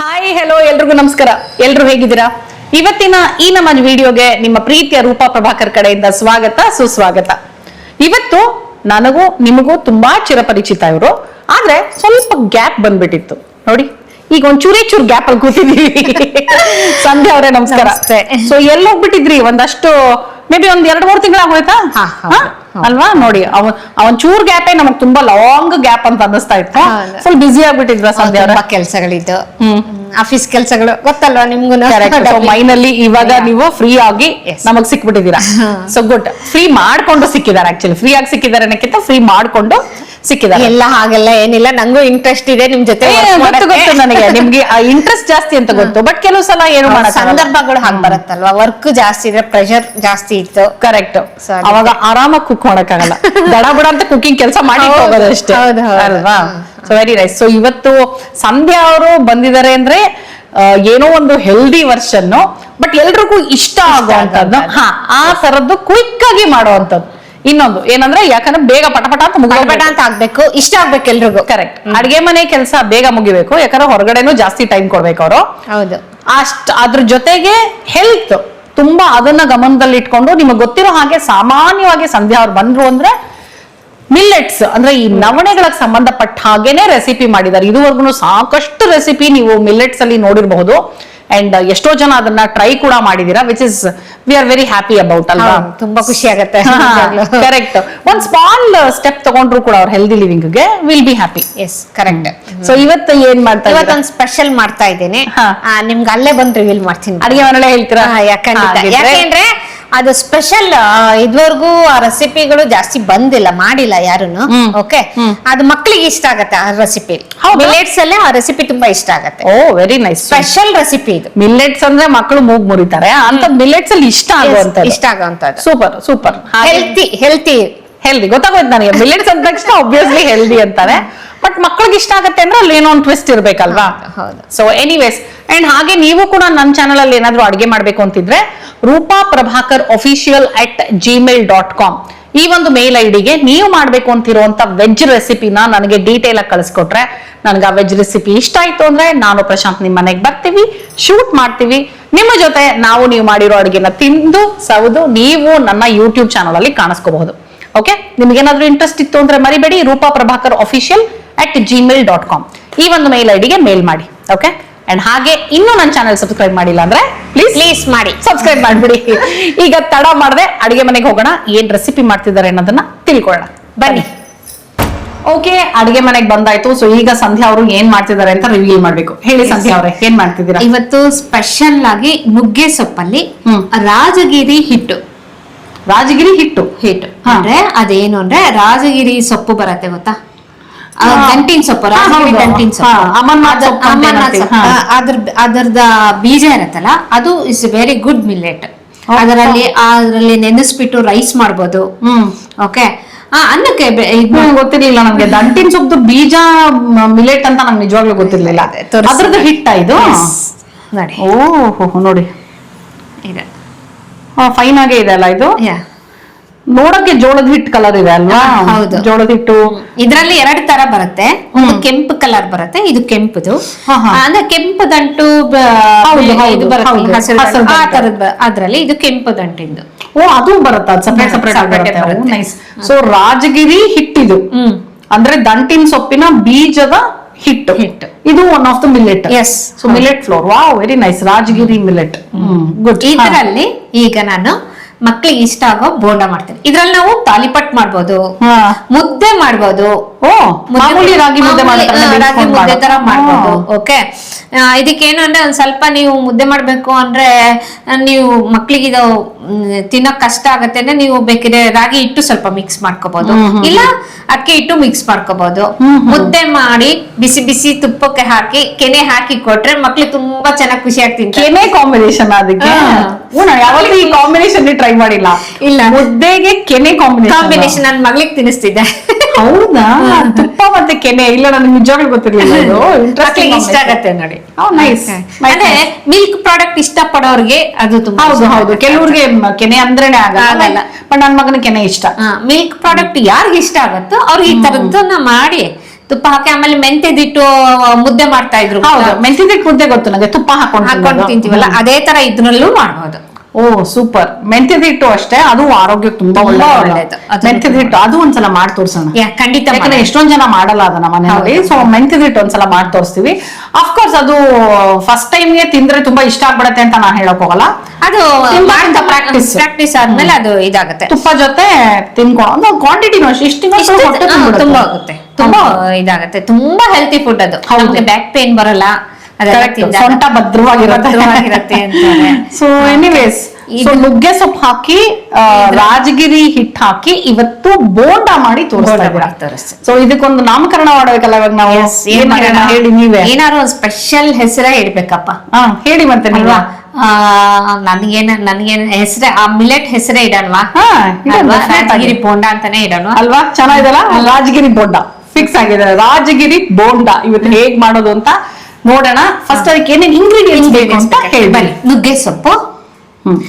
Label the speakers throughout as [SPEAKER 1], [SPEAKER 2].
[SPEAKER 1] Hi hello ಎಲ್ರಿಗೂ ನಮಸ್ಕಾರ. ಎಲ್ರು ಹೇಗಿದ್ದೀರಾ? ಇವತ್ತಿನ ಈ ನಮ್ಮ ವಿಡಿಯೋಗೆ ನಿಮ್ಮ ಪ್ರೀತಿಯ ರೂಪಾ ಪ್ರಭಾಕರ್ ಕಡೆಯಿಂದ ಸ್ವಾಗತ ಸುಸ್ವಾಗತ. ಇವತ್ತು ನನಗೂ ನಿಮಗೂ ತುಂಬಾ ಚಿರಪರಿಚಿತ ಇವರು. ಆದ್ರೆ ಸ್ವಲ್ಪ ಗ್ಯಾಪ್ ಬಂದ್ಬಿಟ್ಟಿತ್ತು. ನೋಡಿ ಈಗ ಒಂದ್ ಚೂರಿ ಚೂರ್ ಗ್ಯಾಪ್ ಅಲ್ಲಿ ಕೂತಿದೀವಿ ಸಂಧ್ಯಾ ಅವರೇ ನಮಸ್ಕಾರ. ಸೊ ಎಲ್ಲಿ ಹೋಗ್ಬಿಟ್ಟಿದ್ರಿ? ಒಂದಷ್ಟು ಮೇ ಬಿ ಒಂದ್ ಎರಡ್ ಮೂರ್ ತಿಂಗಳಾಗೋಯ್ತಾ. ಅಲ್ವಾ? ನೋಡಿ ಅವನ್ ಅವನ್ ಚೂರ್ ಗ್ಯಾಪೇ ನಮಗ್ ತುಂಬಾ ಲಾಂಗ್ ಗ್ಯಾಪ್ ಅಂತ ಅನ್ನಿಸ್ತಾ ಇತ್ತು. ಫುಲ್ ಬಿಸಿ ಆಗ್ಬಿಟ್ಟಿದ್ರ ಸಂಧ್ಯಾ
[SPEAKER 2] ಕೆಲ್ಸಗಳಿದ್ದು. ಆಫೀಸ್ ಕೆಲ್ಸಗಳು ಗೊತ್ತಲ್ವಾ ನಿಮ್ಗೂ
[SPEAKER 1] ಮೈನಲ್ಲಿ ಇವಾಗ ನೀವು ಫ್ರೀ ಆಗಿ. ನಮಗ್ ಸಿಕ್ಬಿಟ್ಟಿದ್ದೀರಾ. ಸೊ ಗುಡ್ ಫ್ರೀ ಮಾಡ್ಕೊಂಡು ಸಿಕ್ಕಿದ್ದಾರೆ ಆಕ್ಚುಲಿ ಫ್ರೀ ಆಗಿ ಸಿಕ್ಕಿದ್ದಾರೆ ಅನ್ನಕ್ಕಿಂತ ಫ್ರೀ ಮಾಡ್ಕೊಂಡು ಸಿಕ್ಕಿದ್ದಾರೆ.
[SPEAKER 2] ಎಲ್ಲ ಹಾಗೆಲ್ಲ ಏನಿಲ್ಲ. ನಂಗೂ ಇಂಟ್ರೆಸ್ಟ್ ಇದೆ ನಿಮ್ ಜೊತೆ
[SPEAKER 1] ಗೊತ್ತು. ಗೊತ್ತು ನನಗೆ. ನಿಮ್ಗೆ ಇಂಟ್ರೆಸ್ಟ್ ಜಾಸ್ತಿ ಅಂತ ಗೊತ್ತು. ಬಟ್ ಕೆಲವು ಸಲ ಏನು ಮಾಡೋ
[SPEAKER 2] ಸಂದರ್ಭಗಳು ಹಾಗೆ ಬರುತ್ತಲ್ವಾ? ವರ್ಕ್ ಜಾಸ್ತಿ ಇದ್ರೆ ಪ್ರೆಷರ್ ಜಾಸ್ತಿ ಇತ್ತು.
[SPEAKER 1] ಕರೆಕ್ಟ್ ಅವಾಗ ಆರಾಮಾಗಿ ಕುಕ್ ಮಾಡಕ್ಕಾಗಲ್ಲ. ದಡ ಬಡ ಅಂತ ಕುಕಿಂಗ್ ಕೆಲಸ ಮಾಡಿ. ಅಲ್ವಾ? ಸೊ ವೆರಿ ನೈಸ್ ಸೊ ಇವತ್ತು ಸಂಧ್ಯಾ ಅವರು ಬಂದಿದ್ದಾರೆ ಅಂದ್ರೆ ಏನೋ ಒಂದು ಹೆಲ್ದಿ ವರ್ಷನ್ ಬಟ್ ಎಲ್ರಿಗೂ ಇಷ್ಟ ಆಗುವಂತದ್ದು ಹಾ ಆ ತರದ್ದು ಕ್ವಿಕ್ ಆಗಿ ಮಾಡುವಂತದ್ದು ಇನ್ನೊಂದು ಏನಂದ್ರೆ ಯಾಕಂದ್ರೆ ಬೇಗ ಪಟಪಟ ಅಂತ ಮುಗಿಬೇಕು
[SPEAKER 2] ಅಂತ ಆಗ್ಬೇಕು ಇಷ್ಟ ಆಗ್ಬೇಕು ಎಲ್ರಿಗೂ.
[SPEAKER 1] ಕರೆಕ್ಟ್ ಅಡಿಗೆ ಮನೆ ಕೆಲಸ ಬೇಗ ಮುಗಿಬೇಕು ಯಾಕಂದ್ರೆ ಹೊರಗಡೆನೂ ಜಾಸ್ತಿ ಟೈಮ್ ಕೊಡ್ಬೇಕು ಅವರು.
[SPEAKER 2] ಹೌದು.
[SPEAKER 1] ಅಷ್ಟ್ ಅದ್ರ ಜೊತೆಗೆ ಹೆಲ್ತ್ ತುಂಬಾ ಅದನ್ನ ಗಮನದಲ್ಲಿ ಇಟ್ಕೊಂಡು ನಿಮಗೆ ಗೊತ್ತಿರೋ ಹಾಗೆ ಸಾಮಾನ್ಯವಾಗಿ ಸಂಧ್ಯಾ ಅವ್ರು ಬಂದ್ರು ಅಂದ್ರೆ ಮಿಲ್ಲೆಟ್ಸ್ ಅಂದ್ರೆ ಈ ನವಣೆಗಳಿಗೆ ಸಂಬಂಧಪಟ್ಟ ಹಾಗೇನೆ ರೆಸಿಪಿ ಮಾಡಿದ್ದಾರೆ. ಇದುವರೆಗೂ ಸಾಕಷ್ಟು ರೆಸಿಪಿ ನೀವು ಮಿಲ್ಲೆಟ್ಸ್ ಅಲ್ಲಿ ನೋಡಿರಬಹುದು. ಅಂಡ್ ಎಷ್ಟೋ ಜನ ಅದನ್ನ ಟ್ರೈ ಕೂಡ ಮಾಡಿದೀರಾ which is we are very happy about ಅಲ್ವಾ?
[SPEAKER 2] ತುಂಬಾ ಖುಷಿ ಆಗುತ್ತೆ.
[SPEAKER 1] ಕರೆಕ್ಟ್ ಒಂದ್ ಸ್ಮಾಲ್ ಸ್ಟೆಪ್ ತಗೊಂಡ್ರು ಕೂಡ ಅವ್ರ healthy ಲಿವಿಂಗ್ಗೆ will be happy
[SPEAKER 2] yes correct
[SPEAKER 1] so ಇವತ್ತು ಏನ್ ಮಾಡ್ತಾ
[SPEAKER 2] ಇವತ್ತು ಸ್ಪೆಷಲ್ ಮಾಡ್ತಾ ಇದ್ದೇನೆ. ನಿಮ್ಗೆ ಅಲ್ಲೇ ಬಂದು ರಿವೀಲ್ ಮಾಡ್ತೀನಿ.
[SPEAKER 1] ಅಡಿಗೆ ಮನೆಯಲ್ಲೇ ಹೇಳ್ತೀರಾ?
[SPEAKER 2] ಯಾಕೆಂದ್ರೆ ಅದು ಸ್ಪೆಷಲ್ ಇದುವರೆಗೂ ಆ ರೆಸಿಪಿಗಳು ಜಾಸ್ತಿ ಬಂದಿಲ್ಲ ಮಾಡಿಲ್ಲ ಯಾರುನು. ಓಕೆ ಅದು ಮಕ್ಕಳಿಗೆ ಇಷ್ಟ ಆಗತ್ತೆ ಆ ರೆಸಿಪಿ
[SPEAKER 1] ಮಿಲ್ಲೆಟ್ಸ್
[SPEAKER 2] ಮಿಲೆಟ್ಸ್ ಅಲ್ಲೇ ಆ ರೆಸಿಪಿ ತುಂಬಾ ಇಷ್ಟ ಆಗತ್ತೆ.
[SPEAKER 1] Oh very nice
[SPEAKER 2] special recipe ಇದು.
[SPEAKER 1] ಮಿಲ್ಲೆಟ್ಸ್ ಅಂದ್ರೆ ಮಕ್ಕಳು ಮೂಗ್ ಮುರಿತಾರೆ. ಅಂತ ಮಿಲ್ಲೆಟ್ಸ್ ಅಲ್ಲಿ ಇಷ್ಟ ಆಗುವಂತ
[SPEAKER 2] ಇಷ್ಟ ಆಗುವಂತದ್ದು
[SPEAKER 1] super super
[SPEAKER 2] healthy healthy
[SPEAKER 1] healthy ಗೊತ್ತಾಗೋಯ್ತು ನನಗೆ. ಮಿಲ್ಲೆಟ್ಸ್ ಅಂದ ತಕ್ಷಣ ಒಬ್ವಿಯಸ್ಲಿ ಹೆಲ್ದಿ ಅಂತಾರೆ. ಬಟ್ ಮಕ್ಕಳಿಗೆ ಇಷ್ಟ ಆಗತ್ತೆ ಅಂದ್ರೆ ಅಲ್ಲಿ ಏನೋ ಒಂದು ಟ್ವಿಸ್ಟ್ ಇರ್ಬೇಕಲ್ವಾ. ಸೊ ಎನಿವೇಸ್ ಅಂಡ್ ಹಾಗೆ ನೀವು ಕೂಡ ನನ್ನ ಚಾನಲ್ ಅಲ್ಲಿ ಏನಾದ್ರು ಅಡುಗೆ ಮಾಡಬೇಕು ಅಂತಿದ್ರೆ Rupa Prabhakar official at Gmail dot com ಈ ಒಂದು ಮೇಲ್ ಐಡಿಗೆ ನೀವು ಮಾಡಬೇಕು ಅಂತಿರುವಂತ ವೆಜ್ ರೆಸಿಪಿನ ನನಗೆ ಡೀಟೇಲ್ ಆಗಿ ಕಳಿಸ್ಕೊಟ್ರೆ ನನಗೆ ಆ ವೆಜ್ ರೆಸಿಪಿ ಇಷ್ಟ ಆಯ್ತು ಅಂದ್ರೆ ನಾನು ಪ್ರಶಾಂತ್ ನಿಮ್ಮ ಮನೆಗೆ ಬರ್ತೀವಿ ಶೂಟ್ ಮಾಡ್ತೀವಿ. ನಿಮ್ಮ ಜೊತೆ ನಾವು ನೀವು ಮಾಡಿರೋ ಅಡುಗೆನ ತಿಂದು ಸವದು ನೀವು ನನ್ನ ಯೂಟ್ಯೂಬ್ ಚಾನಲ್ ಅಲ್ಲಿ ಕಾಣಿಸ್ಕೋಬಹುದು. ಓಕೆ ನಿಮಗೇನಾದ್ರೂ ಇಂಟ್ರೆಸ್ಟ್ ಇತ್ತು ಅಂದ್ರೆ ಮರಿಬೇಡಿ. Rupa Prabhakar official at Gmail dot com ಈ ಒಂದು ಮೇಲ್ ಐಡಿಗೆ ಮೇಲ್ ಮಾಡಿ. ಓಕೆ ಅಂಡ್ ಹಾಗೆ ಇನ್ನೂ ನನ್ನ ಚಾನಲ್ ಸಬ್ಸ್ಕ್ರೈಬ್ ಮಾಡಿಲ್ಲ ಅಂದ್ರೆ ಪ್ಲೀಸ್
[SPEAKER 2] ಪ್ಲೀಸ್ ಮಾಡಿ.
[SPEAKER 1] ಸಬ್ಸ್ಕ್ರೈಬ್ ಮಾಡ್ಬಿಡಿ. ಈಗ ತಡ ಮಾಡದೆ ಅಡಿಗೆ ಮನೆಗೆ ಹೋಗೋಣ. ಏನ್ ರೆಸಿಪಿ ಮಾಡ್ತಿದ್ದಾರೆ ಅನ್ನೋದನ್ನ ತಿಳ್ಕೊಳ್ಳೋಣ.
[SPEAKER 2] ಬನ್ನಿ.
[SPEAKER 1] ಓಕೆ ಅಡಿಗೆ ಮನೆಗೆ ಬಂದಾಯ್ತು. ಸೊ ಈಗ ಸಂಧ್ಯಾ ಅವರು ಏನ್ ಮಾಡ್ತಿದ್ದಾರೆ ಅಂತ ರಿವ್ಯೂ ಮಾಡ್ಬೇಕು. ಹೇಳಿ ಸಂಧ್ಯಾ ಅವರೇ ಏನ್ ಮಾಡ್ತಿದ್ದೀರಾ?
[SPEAKER 2] ಇವತ್ತು ಸ್ಪೆಷಲ್ ಆಗಿ ನುಗ್ಗೆ ಸೊಪ್ಪಲ್ಲಿ
[SPEAKER 1] ಹ್ಮ್.
[SPEAKER 2] ರಾಜಗಿರಿ ಹಿಟ್ಟು.
[SPEAKER 1] ರಾಜಗಿರಿ ಹಿಟ್ಟು.
[SPEAKER 2] ಹಿಟ್ಟು ಅಂದ್ರೆ ಅದೇನು ಅಂದ್ರೆ ರಾಜಗಿರಿ ಸೊಪ್ಪು ಬರತ್ತೆ ಗೊತ್ತಾ?
[SPEAKER 1] ಹಾ.
[SPEAKER 2] ಸೊಪ್ಪು ರಾಜಗಿರಿ
[SPEAKER 1] ಹೌದು.
[SPEAKER 2] ಸೊಪ್ಪು. ಅದ್ರ ಅದ್ರದ ಬೀಜ ಇರತ್ತಲ್ಲ ಅದು ಇಸ್ ವೆರಿ ಗುಡ್ ಮಿಲ್ಲೆಟ್ ಅದರಲ್ಲಿ ಅದರಲ್ಲಿ ನೆನೆಸ್ಬಿಟ್ಟು ರೈಸ್ ಮಾಡ್ಬೋದು.
[SPEAKER 1] ಹ್ಮ್.
[SPEAKER 2] ಓಕೆ ಅನ್ನಕ್ಕೆ
[SPEAKER 1] ಗೊತ್ತಿರ್ಲಿಲ್ಲ ನಮ್ಗೆ. ದಂಟಿನ ಸೊಪ್ಪು ಬೀಜ ಮಿಲೆಟ್ ಅಂತ ನಂಗೆ ನಿಜವಾಗ್ಲೂ ಗೊತ್ತಿರ್ಲಿಲ್ಲ. ಅದ್ರದ್ದು ಹಿಟ್ಟ ಇದು?
[SPEAKER 2] ನೋಡಿ.
[SPEAKER 1] ಓಹೋ ನೋಡಿ.
[SPEAKER 2] ಇದೆ.
[SPEAKER 1] ಫೈನ್ ಆಗೇ ಇದೆ ಅಲ್ಲ ಇದು. ನೋಡಕ್ಕೆ ಜೋಳದ ಹಿಟ್ಟು ಕಲರ್ ಇದೆ ಅಲ್ವಾ?
[SPEAKER 2] ಹೌದು.
[SPEAKER 1] ಜೋಳದ ಹಿಟ್ಟು?
[SPEAKER 2] ಇದ್ರಲ್ಲಿ ಎರಡ್ ತರ ಬರುತ್ತೆ. ಒಂದು ಕೆಂಪು ಕಲರ್ ಬರುತ್ತೆ ಇದು ಕೆಂಪುದು. ಅಂದ್ರೆ ಕೆಂಪು ದಂಟು ಅದ್ರಲ್ಲಿ ಇದು ಕೆಂಪು ದಂಟಿಂದು.
[SPEAKER 1] ಓ ಅದು ಬರುತ್ತಾ? ಸಪರೇಟ್
[SPEAKER 2] ಹ್ಮ್,
[SPEAKER 1] ಸಪರೇಟ್
[SPEAKER 2] ಬರುತ್ತೆ.
[SPEAKER 1] ನೈಸ್ ಸೊ ರಾಜಗಿರಿ ಹಿಟ್ಟಿದು.
[SPEAKER 2] ಹ್ಮ್.
[SPEAKER 1] ಅಂದ್ರೆ ದಂಟಿನ ಸೊಪ್ಪಿನ ಬೀಜದ ಹಿಟ್ಟು
[SPEAKER 2] ಹಿಟ್ಟು.
[SPEAKER 1] ಇದು one of the millet
[SPEAKER 2] Yes.
[SPEAKER 1] So millet flour wow very nice ರಾಜಗಿರಿ ಮಿಲೆಟ್ ಗುಡ್
[SPEAKER 2] ಇದರಲ್ಲಿ ಈಗ ನಾನು ಮಕ್ಳಿಗೆ ಇಷ್ಟ ಆಗೋ ಬೋಂಡ ಮಾಡ್ತೀನಿ ಇದ್ರಲ್ಲಿ ನಾವು ತಾಲಿಪಟ್ ಮಾಡ್ಬೋದು ಮುದ್ದೆ ಮಾಡ್ಬೋದು.
[SPEAKER 1] ಓ ಮಾಮೂಲಿ ರಾಗಿ ಮುದ್ದೆ
[SPEAKER 2] ರಾಗಿ ಮುದ್ದೆ ತರ. ಮಾಡ್ಬೋದು. ಓಕೆ. ಇದಕ್ಕೇನು ಅಂದ್ರೆ ಒಂದ್ ಸ್ವಲ್ಪ ನೀವು ಮುದ್ದೆ ಮಾಡ್ಬೇಕು ಅಂದ್ರೆ ನೀವು ಮಕ್ಳಿಗೆ ಇದು ತಿನ್ನೋಕ್ ಕಷ್ಟ ಆಗತ್ತೆ ಅಂದ್ರೆ ನೀವು ಬೇಕಿದ್ರೆ ರಾಗಿ ಹಿಟ್ಟು ಸ್ವಲ್ಪ ಮಿಕ್ಸ್ ಮಾಡ್ಕೋಬಹುದು ಇಲ್ಲ ಅಕ್ಕಿ ಹಿಟ್ಟು ಮಿಕ್ಸ್ ಮಾಡ್ಕೋಬಹುದು ಮುದ್ದೆ ಮಾಡಿ ಬಿಸಿ ಬಿಸಿ ತುಪ್ಪಕ್ಕೆ ಹಾಕಿ ಕೆನೆ ಹಾಕಿ ಕೊಟ್ರೆ ಮಕ್ಳು ತುಂಬಾ ಚೆನ್ನಾಗಿ ಖುಷಿಯಾಗಿ ತಿಂತಾರೆ.
[SPEAKER 1] ಕೆನೆ ಕಾಂಬಿನೇಷನ್ ಅದಕ್ಕೆ. ಹ್ಞೂ, ಯಾವತ್ತೂ ಈ ಕಾಂಬಿನೇಷನ್ ಟ್ರೈ ಮಾಡಿಲ್ಲ.
[SPEAKER 2] ಇಲ್ಲ.
[SPEAKER 1] ಮುದ್ದೆಗೆ ಕೆನೆ ಕಾಂಬಿನೇಷನ್
[SPEAKER 2] ನನ್ನ ನನ್ ಮಗಳಿಗೆ ತಿನ್ನಿಸ್ತಿದ್ದೆ.
[SPEAKER 1] ಹೌದಾ? ತುಪ್ಪ ಮತ್ತೆ ಕೆನೆ. ಇಲ್ಲ ನನಗೆ ನಿಜವಾಗ್ಲೂ ಗೊತ್ತಿರಲಿಲ್ಲ ಇದು.
[SPEAKER 2] ಇಷ್ಟ ಆಗತ್ತೆ ನೋಡಿ.
[SPEAKER 1] ನೈಸ್
[SPEAKER 2] ಮಿಲ್ಕ್ ಪ್ರಾಡಕ್ಟ್ ಇಷ್ಟ ಪಡೋರ್ಗೆ ಅದು ತುಂಬಾ
[SPEAKER 1] ಹೌದು ಹೌದು. ಕೆಲವ್ರಿಗೆ ಕೆನೆ ಅಂದ್ರೇನೆ ಆಗಲ್ಲ.
[SPEAKER 2] ಆಗಲ್ಲ.
[SPEAKER 1] ಬಟ್ ನನ್ನ ಮಗನ ಕೆನೆ ಇಷ್ಟ.
[SPEAKER 2] ಮಿಲ್ಕ್ ಪ್ರಾಡಕ್ಟ್ ಯಾರಿಗೆ ಇಷ್ಟ ಆಗುತ್ತೋ ಅವ್ರಿಗೆ ಈ ತರದ್ದನ್ನ ಮಾಡಿ ತುಪ್ಪ ಹಾಕಿ ಆಮೇಲೆ ಮೆಂತೆದಿಟ್ಟು ಮುದ್ದೆ ಮಾಡ್ತಾ ಇದ್ರು
[SPEAKER 1] ಮೆಂತೆದಿಟ್ಟು ಮುದ್ದೆ ಗೊತ್ತು ನನಗೆ ತುಪ್ಪ ಹಾಕೊಂಡು
[SPEAKER 2] ಹಾಕೊಂಡು ತಿಂತೀವಲ್ಲ? ಅದೇ ತರ ಇದ್ರಲ್ಲೂ ಮಾಡ್ಬೋದು.
[SPEAKER 1] Oh super. ಮೆಂತ್ಯದ ಹಿಟ್ಟು ಅಷ್ಟೇ ಅದು ಆರೋಗ್ಯಕ್ಕೆ ತುಂಬಾ
[SPEAKER 2] ಒಳ್ಳೇದು. ಅದು
[SPEAKER 1] ಮೆಂತ್ಯದಿಟ್ಟು ಅದು ಒಂದ್ಸಲ ಮಾಡಿ ತೋರ್ಸೋಣ.
[SPEAKER 2] ಖಂಡಿತ
[SPEAKER 1] ಯಾಕಂದ್ರೆ. ಎಷ್ಟೊಂದ್ ಜನ ಮಾಡಲ್ಲ ಅದನ್ನ ಮನೆಯಲ್ಲಿ ಸೊ ಮೆಂತ್ಯದ ಹಿಟ್ಟು ಒಂದ್ಸಲ ಮಾಡಿ ತೋರಿಸ್ತೀವಿ. ಅಫ್ಕೋರ್ಸ್ ಅದು ಫಸ್ಟ್ ಟೈಮ್ಗೆ ತಿಂದ್ರೆ ತುಂಬಾ ಇಷ್ಟ ಆಗ್ಬಿಡತ್ತೆ ಅಂತ ನಾನ್ ಹೇಳಕ್ ಹೋಗಲ್ಲ.
[SPEAKER 2] ಅದು
[SPEAKER 1] ಪ್ರಾಕ್ಟೀಸ್.
[SPEAKER 2] ಪ್ರಾಕ್ಟೀಸ್ ಆದ್ಮೇಲೆ ಅದು ಇದಾಗುತ್ತೆ.
[SPEAKER 1] ತುಪ್ಪ ಜೊತೆ ತಿನ್ಕೊಂಡು ಕ್ವಾಂಟಿಟಿ ಅಷ್ಟೇ ಇಷ್ಟು ಹೊಟ್ಟೆ
[SPEAKER 2] ತುಂಬಾ ಆಗುತ್ತೆ. ತುಂಬಾ ಇದಾಗುತ್ತೆ. ತುಂಬಾ ಹೆಲ್ತಿ ಫುಡ್ ಅದು. ಬ್ಯಾಕ್ ಪೇನ್ ಬರಲ್ಲ.
[SPEAKER 1] ಸೊಂಟ ಭದ್ರವಾಗಿರುತ್ತೆ. ಸೊ ಎನಿವೇಸ್ ಸೊ ನುಗ್ಗೆ ಸೊಪ್ಪು ಹಾಕಿ ರಾಜಗಿರಿ ಹಿಟ್ಟು ಹಾಕಿ ಇವತ್ತು ಬೋಂಡ ಮಾಡಿ ತೋರಿಸ್ತಾ. ಸೊ ಇದಕ್ಕೊಂದು ನಾಮಕರಣ ಮಾಡಬೇಕಲ್ಲ ಇವಾಗ ನಾವು? ಹೇಳಿ ನೀವೇ.
[SPEAKER 2] ಏನಾದ್ರು ಒಂದು ಸ್ಪೆಷಲ್ ಹೆಸರೇ ಇಡ್ಬೇಕಪ್ಪ
[SPEAKER 1] ಹಾ ಹೇಳಿ ಮತ್ತೆ ನೀವು.
[SPEAKER 2] ನನ್ಗೇನ ನನ್ಗೇನ್ ಹೆಸರೇ ಆ ಮಿಲೆಟ್ ಹೆಸರೇ ಇಡಲ್ವಾ? ರಾಜಗಿರಿ ಬೋಂಡ ಅಂತಾನೆ ಇಡೋಣ
[SPEAKER 1] ಅಲ್ವಾ? ಚೆನ್ನಾಗಿದೆ ರಾಜಗಿರಿ ಬೋಂಡ. ಫಿಕ್ಸ್ ಆಗಿದೆ. ರಾಜಗಿರಿ ಬೋಂಡ. ಇವತ್ತು ಹೇಗ್ ಮಾಡೋದು ಅಂತ ನೋಡೋಣ. ಫಸ್ಟ್ ಅದಕ್ಕೆ ಏನೇನು ಇಂಗ್ರೀಡಿಯೆಂಟ್ಸ್ ಬೇಕು ಅಂತ ಹೇಳಿ
[SPEAKER 2] ಬನ್ನಿ ನುಗ್ಗೆ ಸೊಪ್ಪು.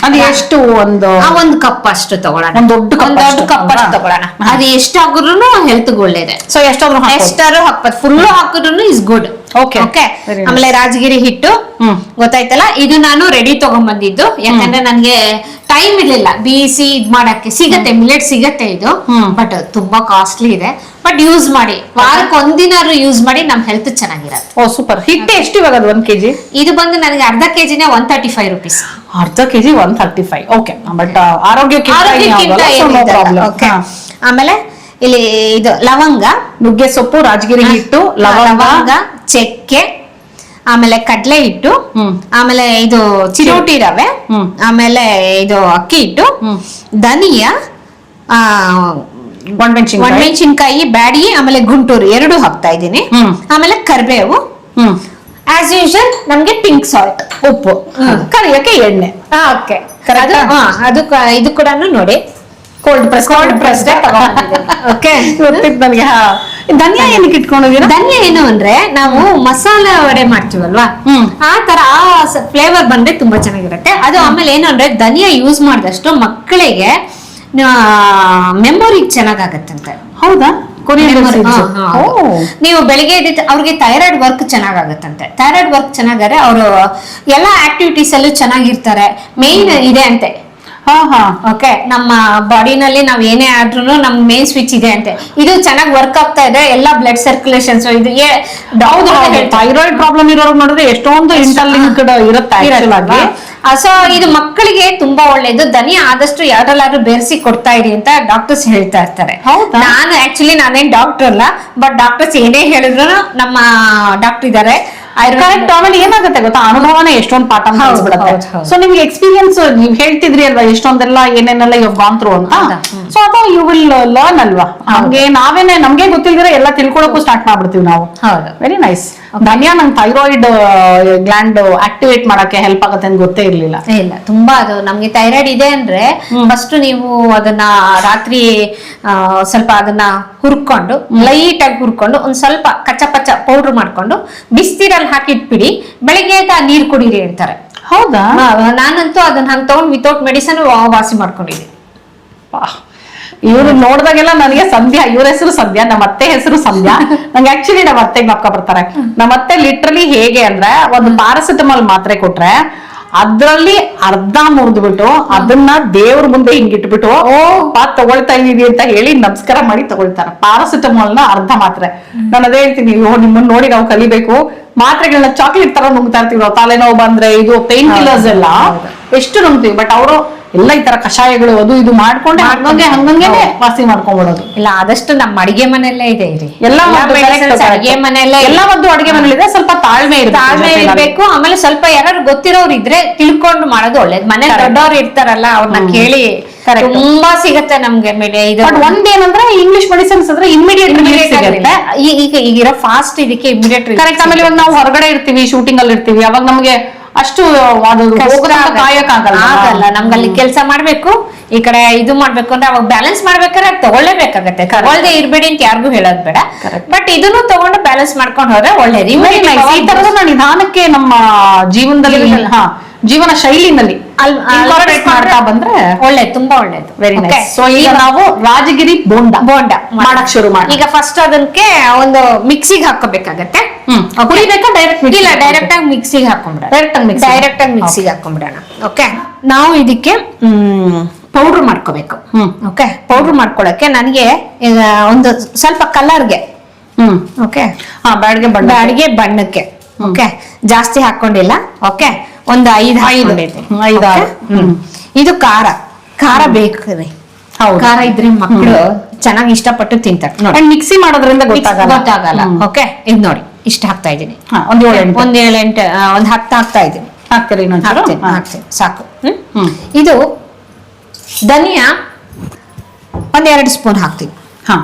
[SPEAKER 1] ಅದು ಎಷ್ಟು ಒಂದು
[SPEAKER 2] ಒಂದ್ ಕಪ್ ಅಷ್ಟು ತಗೊಳ್ಳೋಣ.
[SPEAKER 1] ಒಂದು ದೊಡ್ಡ
[SPEAKER 2] ಕಪ್ ದೊಡ್ಡ
[SPEAKER 1] ಅಷ್ಟು.
[SPEAKER 2] ಕಪ್ ಅಷ್ಟು? ತಗೊಳ್ಳೋಣ. ಅದು ಎಷ್ಟು ಹಾಕಿದ್ರು ಹೆಲ್ತ್ ಒಳ್ಳೇದೆ.
[SPEAKER 1] ಸೊ ಎಷ್ಟಾದ್ರೂ
[SPEAKER 2] ಎಷ್ಟಾದ್ರು ಹಾಕ್ಬೋದು. ಫುಲ್ ಹಾಕಿದ್ರು ಇಸ್ ಗುಡ್ ಓಕೆ
[SPEAKER 1] ಓಕೆ
[SPEAKER 2] ಆಮೇಲೆ ರಾಜಗಿರಿ ಹಿಟ್ಟು. ಗೊತ್ತಾಯ್ತಲ್ಲ? ಇದು ನಾನು ರೆಡಿ ತಗೊಂಡ್ಬಂದಿದ್ದು ಯಾಕಂದ್ರೆ ನನ್ಗೆ ಟೈಮ್ ಇರ್ಲಿಲ್ಲ. ಸಿ ಇದ್ ಮಾಡಕ್ಕೆ. ಸಿಗತ್ತೆ ಮಿಲೆಟ್ ಸಿಗತ್ತೆ ಇದು. ಬಟ್ ತುಂಬಾ ಕಾಸ್ಟ್ಲಿ ಇದೆ. ಬಟ್ ಯೂಸ್ ಮಾಡಿ. ವಾರಕ್ಕೆ ಒಂದಿನ ಯೂಸ್ ಮಾಡಿ ನಮ್ ಹೆಲ್ತ್ ಚೆನ್ನಾಗಿರತ್ತೆ.
[SPEAKER 1] Oh super. ಹಿಟ್ಟು ಎಷ್ಟು ಇವಾಗ ಅದು ಒಂದ್ ಕೆಜಿ?
[SPEAKER 2] ಇದು ಬಂದು ನನಗೆ ಅರ್ಧ ಕೆಜಿನೇ ಒನ್ ತರ್ಟಿ ಫೈವ್ ರುಪೀಸ್
[SPEAKER 1] ಅರ್ಧ KG one thirty five okay but ಆರೋಗ್ಯಕ್ಕೆ
[SPEAKER 2] ಆಮೇಲೆ ಇಲ್ಲಿ ಇದು ಲವಂಗ.
[SPEAKER 1] ನುಗ್ಗೆ ಸೊಪ್ಪು ರಾಜಗಿರಿ ಹಿಟ್ಟು ಲವಂಗ
[SPEAKER 2] ಚಕ್ಕೆ ಆಮೇಲೆ ಕಡಲೆ ಹಿಟ್ಟು. ಆಮೇಲೆ ಇದು ಚಿರೋಟಿ ರವೆ. ಆಮೇಲೆ ಇದು ಅಕ್ಕಿ ಹಿಟ್ಟು. ಧನಿಯಾ
[SPEAKER 1] ಒಣಮೆಣಸಿನ್ಕಾಯಿ
[SPEAKER 2] ಬ್ಯಾಡಿ ಆಮೇಲೆ ಗುಂಟೂರು ಎರಡು ಹಾಕ್ತಾ ಇದ್ದೀನಿ. ಆಮೇಲೆ ಕರಿಬೇವು. ಆಸ್ ಯೂಶಲ್ ನಮ್ಗೆ ಪಿಂಕ್ ಸಾಲ್ಟ್
[SPEAKER 1] ಉಪ್ಪು. ಕರಿಯಕ್ಕೆ ಎಣ್ಣೆ.
[SPEAKER 2] ಓಕೆ ಅದು
[SPEAKER 1] ಆ?
[SPEAKER 2] ಅದು ಕ- ಇದು ಕೂಡ ನೋಡಿ.
[SPEAKER 1] Cold press
[SPEAKER 2] cold press okay
[SPEAKER 1] ಗೊತ್ತಿತ್ತು ನನಗೆ ಧನಿಯಾ ಏನಕ್ಕೆ ಇಟ್ಕೊಂಡಿದ್ದೀರಾ
[SPEAKER 2] ಧನ್ಯ ಏನು ಅಂದ್ರೆ ನಾವು ಮಸಾಲೆ ವಡೆ ಮಾಡ್ತೀವಲ್ವಾ? ಆ ತರ ಆ ಫ್ಲೇವರ್ ಬಂದ್ರೆ ತುಂಬಾ ಚೆನ್ನಾಗಿರುತ್ತೆ. ಅದು ಆಮೇಲೆ ಏನು ಅಂದ್ರೆ ಧನಿಯಾ ಯೂಸ್ ಮಾಡಿದಷ್ಟು ಮಕ್ಕಳಿಗೆ ಮೆಮೊರಿ ಚೆನ್ನಾಗತ್ತಂತೆ
[SPEAKER 1] ಹೌದಾ.
[SPEAKER 2] ನೀವು ಬೆಳಿಗ್ಗೆ ಎದ್ದ ಅವ್ರಿಗೆ ಥೈರಾಯ್ಡ್ ವರ್ಕ್ ಚೆನ್ನಾಗಾಗತ್ತಂತೆ. ಥೈರಾಯ್ಡ್ ವರ್ಕ್ ಚೆನ್ನಾಗಾದ್ರೆ ಅವರು ಎಲ್ಲಾ ಆಕ್ಟಿವಿಟೀಸ್ ಅಲ್ಲೂ ಚೆನ್ನಾಗಿರ್ತಾರೆ. ಮೇನ್ ಇದೆ ಅಂತೆ. ಓಕೆ ನಮ್ಮ ಬಾಡಿನಲ್ಲಿ ನಾವ್ ಏನೇ ಆದ್ರೂ ನಮ್ ಮೇನ್ ಸ್ವಿಚ್ ಇದೆ ಅಂತೆ. ಇದು ಚೆನ್ನಾಗಿ ವರ್ಕ್ ಆಗ್ತಾ ಇದೆ ಎಲ್ಲಾ ಬ್ಲಡ್ ಸರ್ಕ್ಯುಲೇಷನ್ ಇದು
[SPEAKER 1] ಥೈರಾಯ್ಡ್ ಪ್ರಾಬ್ಲಮ್ ಇರೋರ್ಗ್ ನೋಡಿದ್ರೆ ಎಷ್ಟೊಂದು ಇಂಟರ್ಲಿಂಕ್ಡ್ ಇರುತ್ತೆ
[SPEAKER 2] ಸೊ ಇದು ಮಕ್ಕಳಿಗೆ ತುಂಬಾ ಒಳ್ಳೇದು. ದನಿ ಆದಷ್ಟು ಯಾವ್ದ್ರಲ್ಲಾದ್ರೂ ಬೆರೆಸಿ ಕೊಡ್ತಾ ಇರಿ ಅಂತ ಡಾಕ್ಟರ್ಸ್ ಹೇಳ್ತಾ ಇರ್ತಾರೆ. ನಾನು ಆಕ್ಚುಲಿ ನಾನೇನ್ ಡಾಕ್ಟರ್ ಅಲ್ಲ ಬಟ್ ಡಾಕ್ಟರ್ಸ್ ಏನೇ ಹೇಳಿದ್ರು ನಮ್ಮ ಡಾಕ್ಟರ್ ಇದಾರೆ.
[SPEAKER 1] ಕರೆಕ್ಟ್ ಆಮೇಲೆ ಏನಾಗುತ್ತೆ ಗೊತ್ತಾ? ಅನುಭವನೇ ಎಷ್ಟೊಂದು ಪಾಠ
[SPEAKER 2] ಮಾಡಿಸ್ಬಿಡುತ್ತೆ.
[SPEAKER 1] ಸೊ ನಿಮ್ಗೆ ಎಕ್ಸ್ಪೀರಿಯನ್ಸ್ ನೀವ್ ಹೇಳ್ತಿದ್ರಿ ಅಲ್ವಾ ಎಷ್ಟೊಂದೆಲ್ಲ ಏನೇನೆಲ್ಲ ಇವ್ ಗಾನ್ ಥ್ರೂ ಅಂತ. ಸೊ ಅದು ಯು ವಿಲ್ ಲರ್ನ್ ಅಲ್ವಾ? ಹಂಗೆ ನಾವೇನೆ ನಮ್ಗೆ ಗೊತ್ತಿಲ್ದಿರ ಎಲ್ಲ ತಿಳ್ಕೊಳಕ್ಕೂ ಸ್ಟಾರ್ಟ್ ಮಾಡ್ಬಿಡ್ತೀವಿ ನಾವು.
[SPEAKER 2] ಹೌದು.
[SPEAKER 1] ವೆರಿ ನೈಸ್ ಧನ್ಯಾ ನಂಗೆ ಥೈರಾಯ್ಡ್ ಗ್ಲ್ಯಾಂಡ್ ಆಕ್ಟಿವೇಟ್ ಮಾಡಕ್ಕೆ ಹೆಲ್ಪ್ ಆಗುತ್ತೆ ಅಂತ ಗೊತ್ತೇ ಇರ್ಲಿಲ್ಲ.
[SPEAKER 2] ಇಲ್ಲ. ತುಂಬಾ ಅದು ನಮ್ಗೆ ಥೈರಾಯ್ಡ್ ಇದೆ ಅಂದ್ರೆ ಫಸ್ಟ್ ನೀವು ಅದನ್ನ ರಾತ್ರಿ ಸ್ವಲ್ಪ ಅದನ್ನ ಹುರ್ಕೊಂಡು ಲೈಟ್ ಆಗಿ ಹುರ್ಕೊಂಡು ಒಂದ್ ಸ್ವಲ್ಪ ಕಚ್ಚಾ ಪಚ್ಚ ಪೌಡರ್ ಮಾಡ್ಕೊಂಡು ಬಿಸ್ತೀರಲ್ಲಿ ಹಾಕಿ ಇಟ್ಬಿಡಿ ಬೆಳಿಗ್ಗೆ ಎದ್ದು ಆ ನೀರ್ ಕುಡೀರಿ ಅಂತಾರೆ.
[SPEAKER 1] ಹೌದಾ?
[SPEAKER 2] ನಾನಂತೂ ಅದನ್ನ ಹಂಗ್ ತಗೊಂಡ್ ವಿತೌಟ್ ಮೆಡಿಸನ್ ವಾಸಿ ಮಾಡ್ಕೊಂಡಿದ್ದೀನಿ.
[SPEAKER 1] ಇವ್ರು ನೋಡಿದಾಗೆಲ್ಲ ನನಗೆ ಸಂಧ್ಯಾ ಇವ್ರ ಹೆಸರು ಸಂಧ್ಯಾ ನಮ್ಮ ಅತ್ತೆ ಹೆಸರು ಸಂಧ್ಯಾ. ನಂಗೆ ಆಕ್ಚುಲಿ ನಮ್ಮ ಅತ್ತೆಗೆ ಮಕ್ಕ ಬರ್ತಾರೆ. ನಮ್ಮ ಅತ್ತೆ ಲಿಟ್ರಲಿ ಹೇಗೆ ಅಂದ್ರೆ ಒಂದು ಪ್ಯಾರಾಸಿಟಮಾಲ್ ಮಾತ್ರೆ ಕೊಟ್ರೆ ಅದ್ರಲ್ಲಿ ಅರ್ಧ ಮುರಿದ್ಬಿಟ್ಟು ಅದನ್ನ ದೇವ್ರ ಮುಂದೆ ಹಿಂಗಿಟ್ಬಿಟ್ಟು ಓ. ಪಾ ತಗೊಳ್ತಾ ಇದೀವಿ ಅಂತ ಹೇಳಿ ನಮಸ್ಕಾರ ಮಾಡಿ ತಗೊಳ್ತಾರ. ಪ್ಯಾರಾಸಿಟಮಾಲ್ನ ಅರ್ಧ ಮಾತ್ರೆ. ನಾನು ಅದೇ ಹೇಳ್ತೀನಿ ಓ ನಿಮ್ಮನ್ನ ನೋಡಿ ನಾವು ಕಲಿಬೇಕು. ಮಾತ್ರೆಗಳನ್ನ ಚಾಕ್ಲೇಟ್ ತರ ನುಂಗ್ತಾ ಇರ್ತೀವಿ ನಾವು ತಲೆನೋವು ಬಂದ್ರೆ ಇದು ಪೇನ್ ಕಿಲ್ಲರ್ಸ್ ಎಲ್ಲ ಎಷ್ಟು ನುಂಗ್ತೀವಿ ಬಟ್ ಅವರು ಎಲ್ಲ ಈ ತರ ಕಷಾಯಗಳು ಅದು ಇದು ಮಾಡ್ಕೊಂಡು ಹಂಗಂಗೆ ಹಂಗಂಗೆ ವಾಸಿ ಮಾಡ್ಕೊಂಡ್ಬಿಡೋದು
[SPEAKER 2] ಇಲ್ಲ ಆದಷ್ಟು ನಮ್ಮ ಅಡಿಗೆ ಮನೆಯಲ್ಲೇ ಇದೆ ಇರಿ.
[SPEAKER 1] ಎಲ್ಲ.
[SPEAKER 2] ಅಡಿಗೆ ಮನೆಯಲ್ಲೇ
[SPEAKER 1] ಎಲ್ಲ ಮದ್ದು ಅಡಿಗೆ ಮನೆಯಲ್ಲಿದೆ ಸ್ವಲ್ಪ ತಾಳ್ಮೆ ಇರುತ್ತೆ
[SPEAKER 2] ತಾಳ್ಮೆ ಇರಬೇಕು ಆಮೇಲೆ ಸ್ವಲ್ಪ ಯಾರು ಗೊತ್ತಿರೋರು ಇದ್ರೆ ತಿಳ್ಕೊಂಡು ಮಾಡೋದು ಒಳ್ಳೇದು. ಮನೆ. ದೊಡ್ಡವ್ರು ಇರ್ತಾರಲ್ಲ ಅವ್ರನ್ನ ಕೇಳಿ. ತುಂಬಾ ಸಿಗತ್ತೆ ನಮ್ಗೆ
[SPEAKER 1] ಬಟ್ ಒಂದೇನಂದ್ರೆ ಇಂಗ್ಲಿಷ್ ಮೆಡಿಸಿನ್ಸ್ ಅಂದ್ರೆ ಇಮಿಡಿಯೇಟ್ ಸಿಗುತ್ತೆ.
[SPEAKER 2] ಈಗ ಈಗಿರೋ ಫಾಸ್ಟ್ ಇದಕ್ಕೆ ಇಮಿಡಿಯೇಟ್
[SPEAKER 1] ಕರೆಕ್ಟ್ ಆಮೇಲೆ ನಾವು ಹೊರಗಡೆ ಇರ್ತೀವಿ ಶೂಟಿಂಗ್ ಅಲ್ಲಿ ಇರ್ತೀವಿ ಅವಾಗ ನಮ್ಗೆ ಅಷ್ಟು ಅದು ಕಾಯಕ್ಕಾಗಲ್ಲ
[SPEAKER 2] ಆಗಲ್ಲ. ನಮ್ಗೆ ಅಲ್ಲಿ ಕೆಲಸ ಮಾಡ್ಬೇಕು. ಈ ಕಡೆ ಇದು ಮಾಡ್ಬೇಕು ಅಂದ್ರೆ ಅವಾಗ ಬ್ಯಾಲೆನ್ಸ್ ಮಾಡ್ಬೇಕಾದ್ರೆ ತಗೊಳ್ಳೇಬೇಕಾಗತ್ತೆ. ತಗೊಳ್ದೆ ಇರ್ಬೇಡಿ ಅಂತ ಯಾರಿಗೂ ಹೇಳೋದ್ ಬೇಡ. ಬಟ್ ಇದನ್ನು ತಗೊಂಡು ಬ್ಯಾಲೆನ್ಸ್ ಮಾಡ್ಕೊಂಡು ಹೋದ್ರೆ
[SPEAKER 1] ಒಳ್ಳೆ ತರದ ನಿಧಾನಕ್ಕೆ ನಮ್ಮ ಜೀವನದಲ್ಲಿ ಹಾ ಜೀವನ ಶೈಲಿನಲ್ಲಿ ಮಾಡ್ತಾ ಬಂದ್ರೆ
[SPEAKER 2] ಒಳ್ಳೇದು ತುಂಬಾ ಒಳ್ಳೇದು.
[SPEAKER 1] ವೆರಿ ನೈಸ್ ಸೊ ಈಗ ನಾವು ರಾಜಗಿರಿ ಬೋಂಡ
[SPEAKER 2] ಬೋಂಡ
[SPEAKER 1] ಮಾಡಕ್ ಶುರು ಮಾಡಿ
[SPEAKER 2] ಈಗ ಫಸ್ಟ್ ಅದಕ್ಕೆ ಒಂದು ಮಿಕ್ಸಿಗೆ ಹಾಕೋಬೇಕಾಗತ್ತೆ
[SPEAKER 1] mixie
[SPEAKER 2] ಇಲ್ಲ ಡೈರೆಕ್ಟ್ ಆಗಿ ಮಿಕ್ಸಿಗೆ ಹಾಕೊಂಡ್ಬಿಡೋಣ
[SPEAKER 1] ಡೈರೆಕ್ಟ್ ಆಗಿ?
[SPEAKER 2] ಡೈರೆಕ್ಟ್ ಮಿಕ್ಸಿಗೆ ಹಾಕೊಂಡ್ಬಿಡೋಣ ಓಕೆ ನಾವು ಇದಕ್ಕೆ ಪೌಡರ್ ಮಾಡ್ಕೋಬೇಕು. ಓಕೆ ಪೌಡರ್ ಮಾಡ್ಕೊಳಕ್ಕೆ ನನಗೆ ಒಂದು ಸ್ವಲ್ಪ ಕಲರ್ಗೆ
[SPEAKER 1] ಹ್ಮ್.
[SPEAKER 2] ಓಕೆ
[SPEAKER 1] ಹಾ ಬ್ಯಾಡ್ಗೆ ಬಣ್ಣ
[SPEAKER 2] ಅಡಿಗೆ ಬಣ್ಣಕ್ಕೆ. ಓಕೆ ಜಾಸ್ತಿ ಹಾಕೊಂಡಿಲ್ಲ. ಓಕೆ ಒಂದು ಐದು
[SPEAKER 1] ಐದು. ಹ್ಮ್.
[SPEAKER 2] ಇದು ಖಾರ. ಖಾರ ಬೇಕು ರೀ
[SPEAKER 1] ಹೌದು.
[SPEAKER 2] ಖಾರ ಇದ್ರೆ ಮಕ್ಕಳು ಚೆನ್ನಾಗಿ ಇಷ್ಟಪಟ್ಟು ತಿಂತಾರೆ.
[SPEAKER 1] ಅಂಡ್ ಮಿಕ್ಸಿ ಮಾಡೋದ್ರಿಂದ ಗೊತ್ತಾಗಲ್ಲ.
[SPEAKER 2] ಗೊತ್ತಾಗಲ್ಲ. ಓಕೆ? ಇದು ನೋಡಿ. ಇಷ್ಟ ಹಾಕ್ತಾ ಇದ್ದೀನಿ.
[SPEAKER 1] ಒಂದ್ ಏಳೆಂಟು
[SPEAKER 2] ಒಂದ್ ಏಳೆಂಟು ಒಂದ್ ಹತ್ತು ಹಾಕ್ತಾ ಇದ್ದೀನಿ.
[SPEAKER 1] ಹಾಕ್ತೀರಿ
[SPEAKER 2] ಹಾಕ್ತೀನಿ ಸಾಕು. ಇದು ಧನಿಯಾ ಒಂದ್ ಎರಡು ಸ್ಪೂನ್ ಹಾಕ್ತೀನಿ.
[SPEAKER 1] ಹಾ.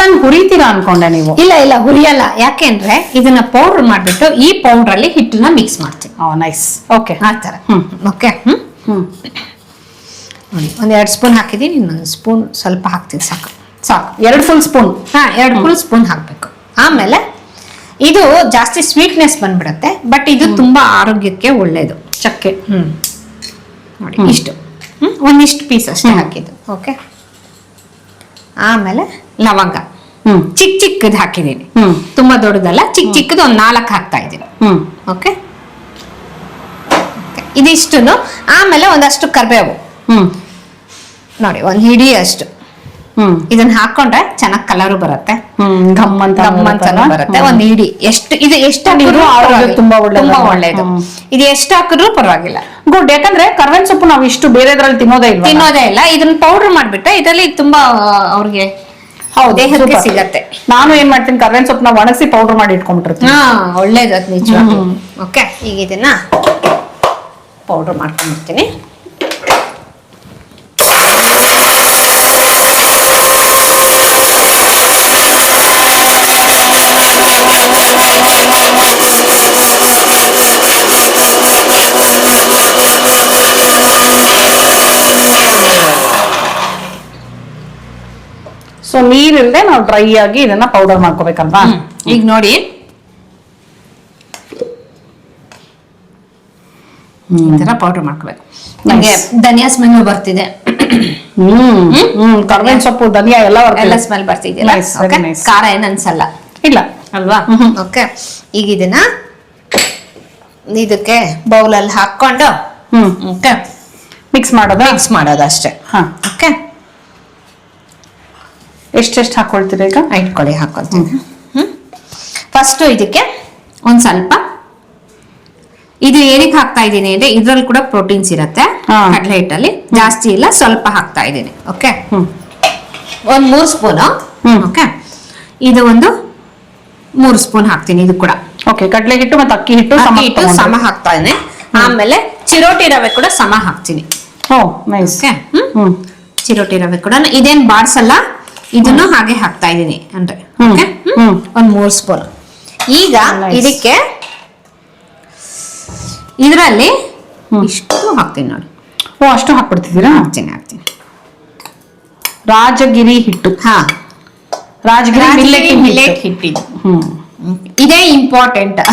[SPEAKER 1] ನಾನು ಹುರಿತೀರಾ ಅನ್ಕೊಂಡೆ ನೀವು?
[SPEAKER 2] ಇಲ್ಲ ಇಲ್ಲ ಹುರಿಯಲ್ಲ. ಯಾಕೆಂದ್ರೆ ಇದನ್ನ ಪೌಡರ್ ಮಾಡ್ಬಿಟ್ಟು ಈ ಪೌಡರ್ ಅಲ್ಲಿ ಹಿಟ್ಟನ್ನ ಮಿಕ್ಸ್ ಮಾಡ್ತೀನಿ.
[SPEAKER 1] ನೈಸ್ ಓಕೆ
[SPEAKER 2] ಆ
[SPEAKER 1] ಹ್ಮ್.
[SPEAKER 2] ಓಕೆ? ಹ್ಮ್.
[SPEAKER 1] ಹ್ಮ್.
[SPEAKER 2] ನೋಡಿ ಒಂದ್ ಎರಡು ಸ್ಪೂನ್ ಹಾಕಿದ್ದೀನಿ ಇನ್ನೊಂದು ಸ್ಪೂನ್ ಸ್ವಲ್ಪ ಹಾಕ್ತೀನಿ ಸಾಕು.
[SPEAKER 1] ಸಾಕು. ಎರಡು ಫುಲ್ ಸ್ಪೂನ್
[SPEAKER 2] ಹಾ ಎರಡು ಫುಲ್ ಸ್ಪೂನ್ ಹಾಕಬೇಕು. ಆಮೇಲೆ ಇದು ಜಾಸ್ತಿ ಸ್ವೀಟ್ನೆಸ್ ಬಂದ್ಬಿಡುತ್ತೆ ಬಟ್ ಇದು ತುಂಬಾ ಆರೋಗ್ಯಕ್ಕೆ ಒಳ್ಳೇದು.
[SPEAKER 1] ಚಕ್ಕೆ.
[SPEAKER 2] ಹ್ಮ್. ನೋಡಿ ಇಷ್ಟು. ಹ್ಮ್ ಒಂದಿಷ್ಟು ಪೀಸ್ ಅಷ್ಟೇ ಹಾಕಿದ್ದು. ಓಕೆ? ಆಮೇಲೆ ಲವಂಗ.
[SPEAKER 1] ಹ್ಮ್.
[SPEAKER 2] ಚಿಕ್ಕ ಚಿಕ್ಕದ್ ಹಾಕಿದೀನಿ
[SPEAKER 1] ಹ್ಮ್.
[SPEAKER 2] ತುಂಬಾ ದೊಡ್ಡದಲ್ಲ ಚಿಕ್ಕ ಚಿಕ್ಕದ್ ಒಂದ್ ನಾಲ್ಕು ಹಾಕ್ತಾ ಇದ್ದೀನಿ.
[SPEAKER 1] ಹ್ಮ್.
[SPEAKER 2] ಓಕೆ ಇದಿಷ್ಟು ಆಮೇಲೆ ಒಂದಷ್ಟು ಕರಿಬೇವು.
[SPEAKER 1] ಹ್ಮ್.
[SPEAKER 2] ನೋಡಿ ಒಂದ್ ಹಿಡಿ ಅಷ್ಟು
[SPEAKER 1] ಹ್ಮ್.
[SPEAKER 2] ಇದನ್ನ ಹಾಕೊಂಡ್ರೆ ಚೆನ್ನಾಗ್ ಕಲರ್ ಬರುತ್ತೆ. ಬರುತ್ತೆ ಒಂದು ಇಡಿ ಎಷ್ಟು ಇದು ಎಷ್ಟು.
[SPEAKER 1] ತುಂಬಾ ಒಳ್ಳೇದು.
[SPEAKER 2] ಇದು ಎಷ್ಟು ಹಾಕಿದ್ರು ಪರವಾಗಿಲ್ಲ.
[SPEAKER 1] ಗುಡ್ ಯಾಕಂದ್ರೆ ಕರ್ಬೇವಿನ ಸೊಪ್ಪು ನಾವು ಇಷ್ಟು ಬೇರೆದ್ರಲ್ಲಿ ತಿನ್ನೋದೇ ಇಲ್ಲ
[SPEAKER 2] ತಿನ್ನೋದೇ ಇಲ್ಲ. ಇದನ್ನ ಪೌಡರ್ ಮಾಡ್ಬಿಟ್ರೆ ಇದರಲ್ಲಿ ತುಂಬಾ ಅವ್ರಿಗೆ ದೇಹಕ್ಕೆ. ಸಿಗತ್ತೆ.
[SPEAKER 1] ನಾನು ಏನ್ ಮಾಡ್ತೀನಿ ಕರ್ಬೇವಿನ ಸೊಪ್ಪನ್ನ ಒಣಗಿಸಿ ಪೌಡರ್ ಮಾಡಿ ಇಟ್ಕೊಂಡ್ಬಿಟ್ಟಿರ್ತೀನಿ.
[SPEAKER 2] ಹಾ ಒಳ್ಳೇದು ಅದು ನಿಜವಾಗ್ಲೂ ಓಕೆ ಈಗ ಇದನ್ನ ಪೌಡರ್ ಮಾಡ್ಕೊಂಡ್ಬಿಡ್ತೀನಿ
[SPEAKER 1] ಸೊ ನೀರಿಲ್ದೆ ನಾವು ಡ್ರೈ ಆಗಿ ಇದನ್ನ ಪೌಡರ್ ಮಾಡ್ಕೋಬೇಕಲ್ವಾ?
[SPEAKER 2] ಈಗ ನೋಡಿ. ಈ ತರ ಪೌಡರ್ ಮಾಡ್ಕೋಬೇಕು. ನಮಗೆ ಧನಿಯಾ ಸ್ಮೆಲ್ ಬರ್ತಿದೆ.
[SPEAKER 1] ಹ್ಮ್. ಹ್ಮ್. ಕರ್ಬೇವಿನ ಸೊಪ್ಪು ಧನಿಯಾ ಎಲ್ಲ
[SPEAKER 2] ಎಲ್ಲ ಸ್ಮೆಲ್ ಬರ್ತಿದೆಯಲ್ಲ? ಖಾರ ಏನ್ ಅನ್ಸಲ್ಲ.
[SPEAKER 1] ಇಲ್ಲ.
[SPEAKER 2] ಅಲ್ವಾ? ಓಕೆ ಈಗ ಇದನ್ನ ಇದಕ್ಕೆ ಬೌಲಲ್ಲಿ ಹಾಕೊಂಡು
[SPEAKER 1] ಹ್ಮ್.
[SPEAKER 2] ಓಕೆ
[SPEAKER 1] ಮಿಕ್ಸ್ ಮಾಡೋದು?
[SPEAKER 2] ಮಿಕ್ಸ್ ಮಾಡೋದು ಅಷ್ಟೇ
[SPEAKER 1] ಹಾ.
[SPEAKER 2] ಓಕೆ
[SPEAKER 1] ಎಷ್ಟೆಷ್ಟು ಹಾಕೊಳ್ತೀರ ಈಗ?
[SPEAKER 2] ಇಟ್ಕೊಳ್ಳಿ ಹಾಕೊಳ್ತೀನಿ. ಹ್ಮ್. ಫಸ್ಟ್ ಇದಕ್ಕೆ ಒಂದ್ ಸ್ವಲ್ಪ ಇದು ಏನಕ್ಕೆ ಹಾಕ್ತಾ ಇದ್ದೀನಿ ಅಂದ್ರೆ ಇದ್ರಲ್ಲಿ ಕೂಡ ಪ್ರೋಟೀನ್ಸ್ ಇರುತ್ತೆ. ಕಡಲೆ ಹಿಟ್ಟಲ್ಲಿ. ಜಾಸ್ತಿ ಇಲ್ಲ ಸ್ವಲ್ಪ ಹಾಕ್ತಾ ಇದ್ದೀನಿ. Okay
[SPEAKER 1] hmm.
[SPEAKER 2] ಒಂದ್ ಮೂರ್ ಸ್ಪೂನ್. ಓಕೆ ಇದು ಒಂದು ಮೂರು ಸ್ಪೂನ್ ಹಾಕ್ತೀನಿ ಇದು ಕೂಡ.
[SPEAKER 1] ಓಕೆ ಕಡಲೆ ಹಿಟ್ಟು ಮತ್ತೆ ಅಕ್ಕಿ ಹಿಟ್ಟು
[SPEAKER 2] ಅಕ್ಕಿ ಹಿಟ್ಟು ಸಮ ಹಾಕ್ತಾ ಇದ್ದೀನಿ. ಆಮೇಲೆ ಚಿರೋಟಿ ರವೆ ಕೂಡ ಸಮ ಹಾಕ್ತೀನಿ.
[SPEAKER 1] ಓ ನೈಸ್
[SPEAKER 2] ಹ್ಮ್.
[SPEAKER 1] ಹ್ಮ್.
[SPEAKER 2] ಚಿರೋಟಿ ರವೆ ಕೂಡ. ಇದೇನ್ ಬಾಡ್ಸಲ್ಲ ಇದನ್ನು ಹಾಗೆ ಹಾಕ್ತಾ ಇದ್ದೀನಿ ಅಂದ್ರೆ. ಓಕೆ. ಒಂದ್ ಮೂರ್ ಸ್ಪೂನ್ ಈಗ ಇದಕ್ಕೆ ಇದರಲ್ಲಿ ಇಷ್ಟು ಹಾಕ್ತೀನಿ ನೋಡಿ.
[SPEAKER 1] ಓ ಅಷ್ಟು ಹಾಕ್ಬಿಡ್ತಿದ್ದೀರಾ?
[SPEAKER 2] ಹಾಕ್ತೀನಿ ಹಾಕ್ತೀನಿ.
[SPEAKER 1] ರಾಜಗಿರಿ ಹಿಟ್ಟು.
[SPEAKER 2] ಹಾ.
[SPEAKER 1] ರಾಜಗಿರಿ ಮಿಲ್ಲೆಟ್ ಹಿಟ್ಟು.
[SPEAKER 2] ಮಿಲೆಟ್ ಹಿಟ್ಟಿದ್ದು. ಇದೇ ಇಂಪಾರ್ಟೆಂಟ್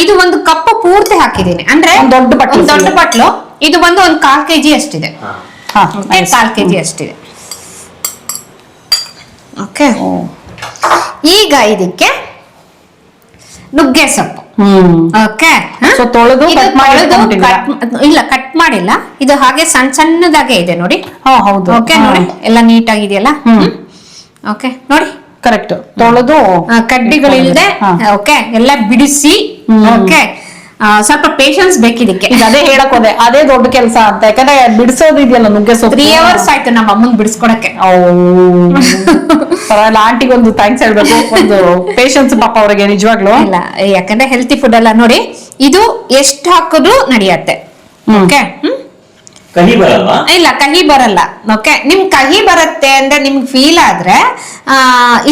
[SPEAKER 2] ಇದು ಒಂದು ಕಪ್ ಪೂರ್ತಿ ಹಾಕಿದ್ದೀನಿ. ಅಂದ್ರೆ
[SPEAKER 1] ಒಂದ್ ದೊಡ್ಡ ಬಟ್ಲು.
[SPEAKER 2] ದೊಡ್ಡ. ಬಟ್ಲು. ಇದು ಬಂದು ಒಂದ್ ಕಾಲ್ ಕೆಜಿ ಅಷ್ಟಿದೆ.
[SPEAKER 3] ಹಾ.
[SPEAKER 2] ಕೆ ಜಿ ಅಷ್ಟಿದೆ. ಓಕೆ ಈಗ ಇದಕ್ಕೆ ನುಗ್ಗೆ ಸೊಪ್ಪು. ಓಕೆ
[SPEAKER 1] ತೊಳೆದು
[SPEAKER 2] ಇಲ್ಲ ಕಟ್ ಮಾಡಿಲ್ಲ. ಇದು ಹಾಗೆ ಸಣ್ಣ ಸಣ್ಣದಾಗೆ ಇದೆ ನೋಡಿ.
[SPEAKER 1] ಹಾ ಹೌದು.
[SPEAKER 2] ಓಕೆ ನೋಡಿ. ಎಲ್ಲ ನೀಟ್ ಆಗಿದೆಯಲ್ಲ
[SPEAKER 1] ಹ್ಮ್.
[SPEAKER 2] ಓಕೆ ನೋಡಿ.
[SPEAKER 1] ಕರೆಕ್ಟ್ ತೊಳೆದು
[SPEAKER 2] ಆ, ಕಡ್ಡಿಗಳಿಲ್ದೆ. ಓಕೆ ಎಲ್ಲ ಬಿಡಿಸಿ. ಓಕೆ ಸ್ವಲ್ಪ ಪೇಷನ್ಸ್ ಬೇಕಿದಕ್ಕೆ.
[SPEAKER 1] ಅದೇ ಹೇಳಕ್ ಹೋದೆ ಅದೇ ದೊಡ್ಡ ಕೆಲಸ ಅಂತ ಯಾಕಂದ್ರೆ ಬಿಡಿಸೋದು ಇದೆಯಲ್ಲ ನುಗ್ಗೆ ಸೊಪ್ಪು.
[SPEAKER 2] ತ್ರೀ ಅವರ್ಸ್ ಆಯ್ತು ನಮ್ಮ ಅಮ್ಮನ್ ಬಿಡಿಸ್ಕೊಡಕ್ಕೆ.
[SPEAKER 1] ಪರವಾಗಿಲ್ಲ ಆಂಟಿಗೊಂದು ಥ್ಯಾಂಕ್ಸ್ ಹೇಳ್ಬೇಕು ಒಂದು ಪೇಷನ್ಸ್ ಪಾಪ ಅವ್ರಿಗೆ ನಿಜವಾಗ್ಲು.
[SPEAKER 2] ಇಲ್ಲ ಯಾಕಂದ್ರೆ ಹೆಲ್ತಿ ಫುಡ್ ಎಲ್ಲ ನೋಡಿ ಇದು ಎಷ್ಟು ಹಾಕಿದ್ರು ನಡೆಯತ್ತೆ. Okay hmm?
[SPEAKER 3] ಕಹಿ ಬರಲ್ವಾ?
[SPEAKER 2] ಇಲ್ಲ ಕಹಿ ಬರಲ್ಲ. ಓಕೆ ನಿಮ್ ಕಹಿ ಬರುತ್ತೆ ಅಂದ್ರೆ ನಿಮ್ಗೆ ಫೀಲ್ ಆದ್ರೆ ಆ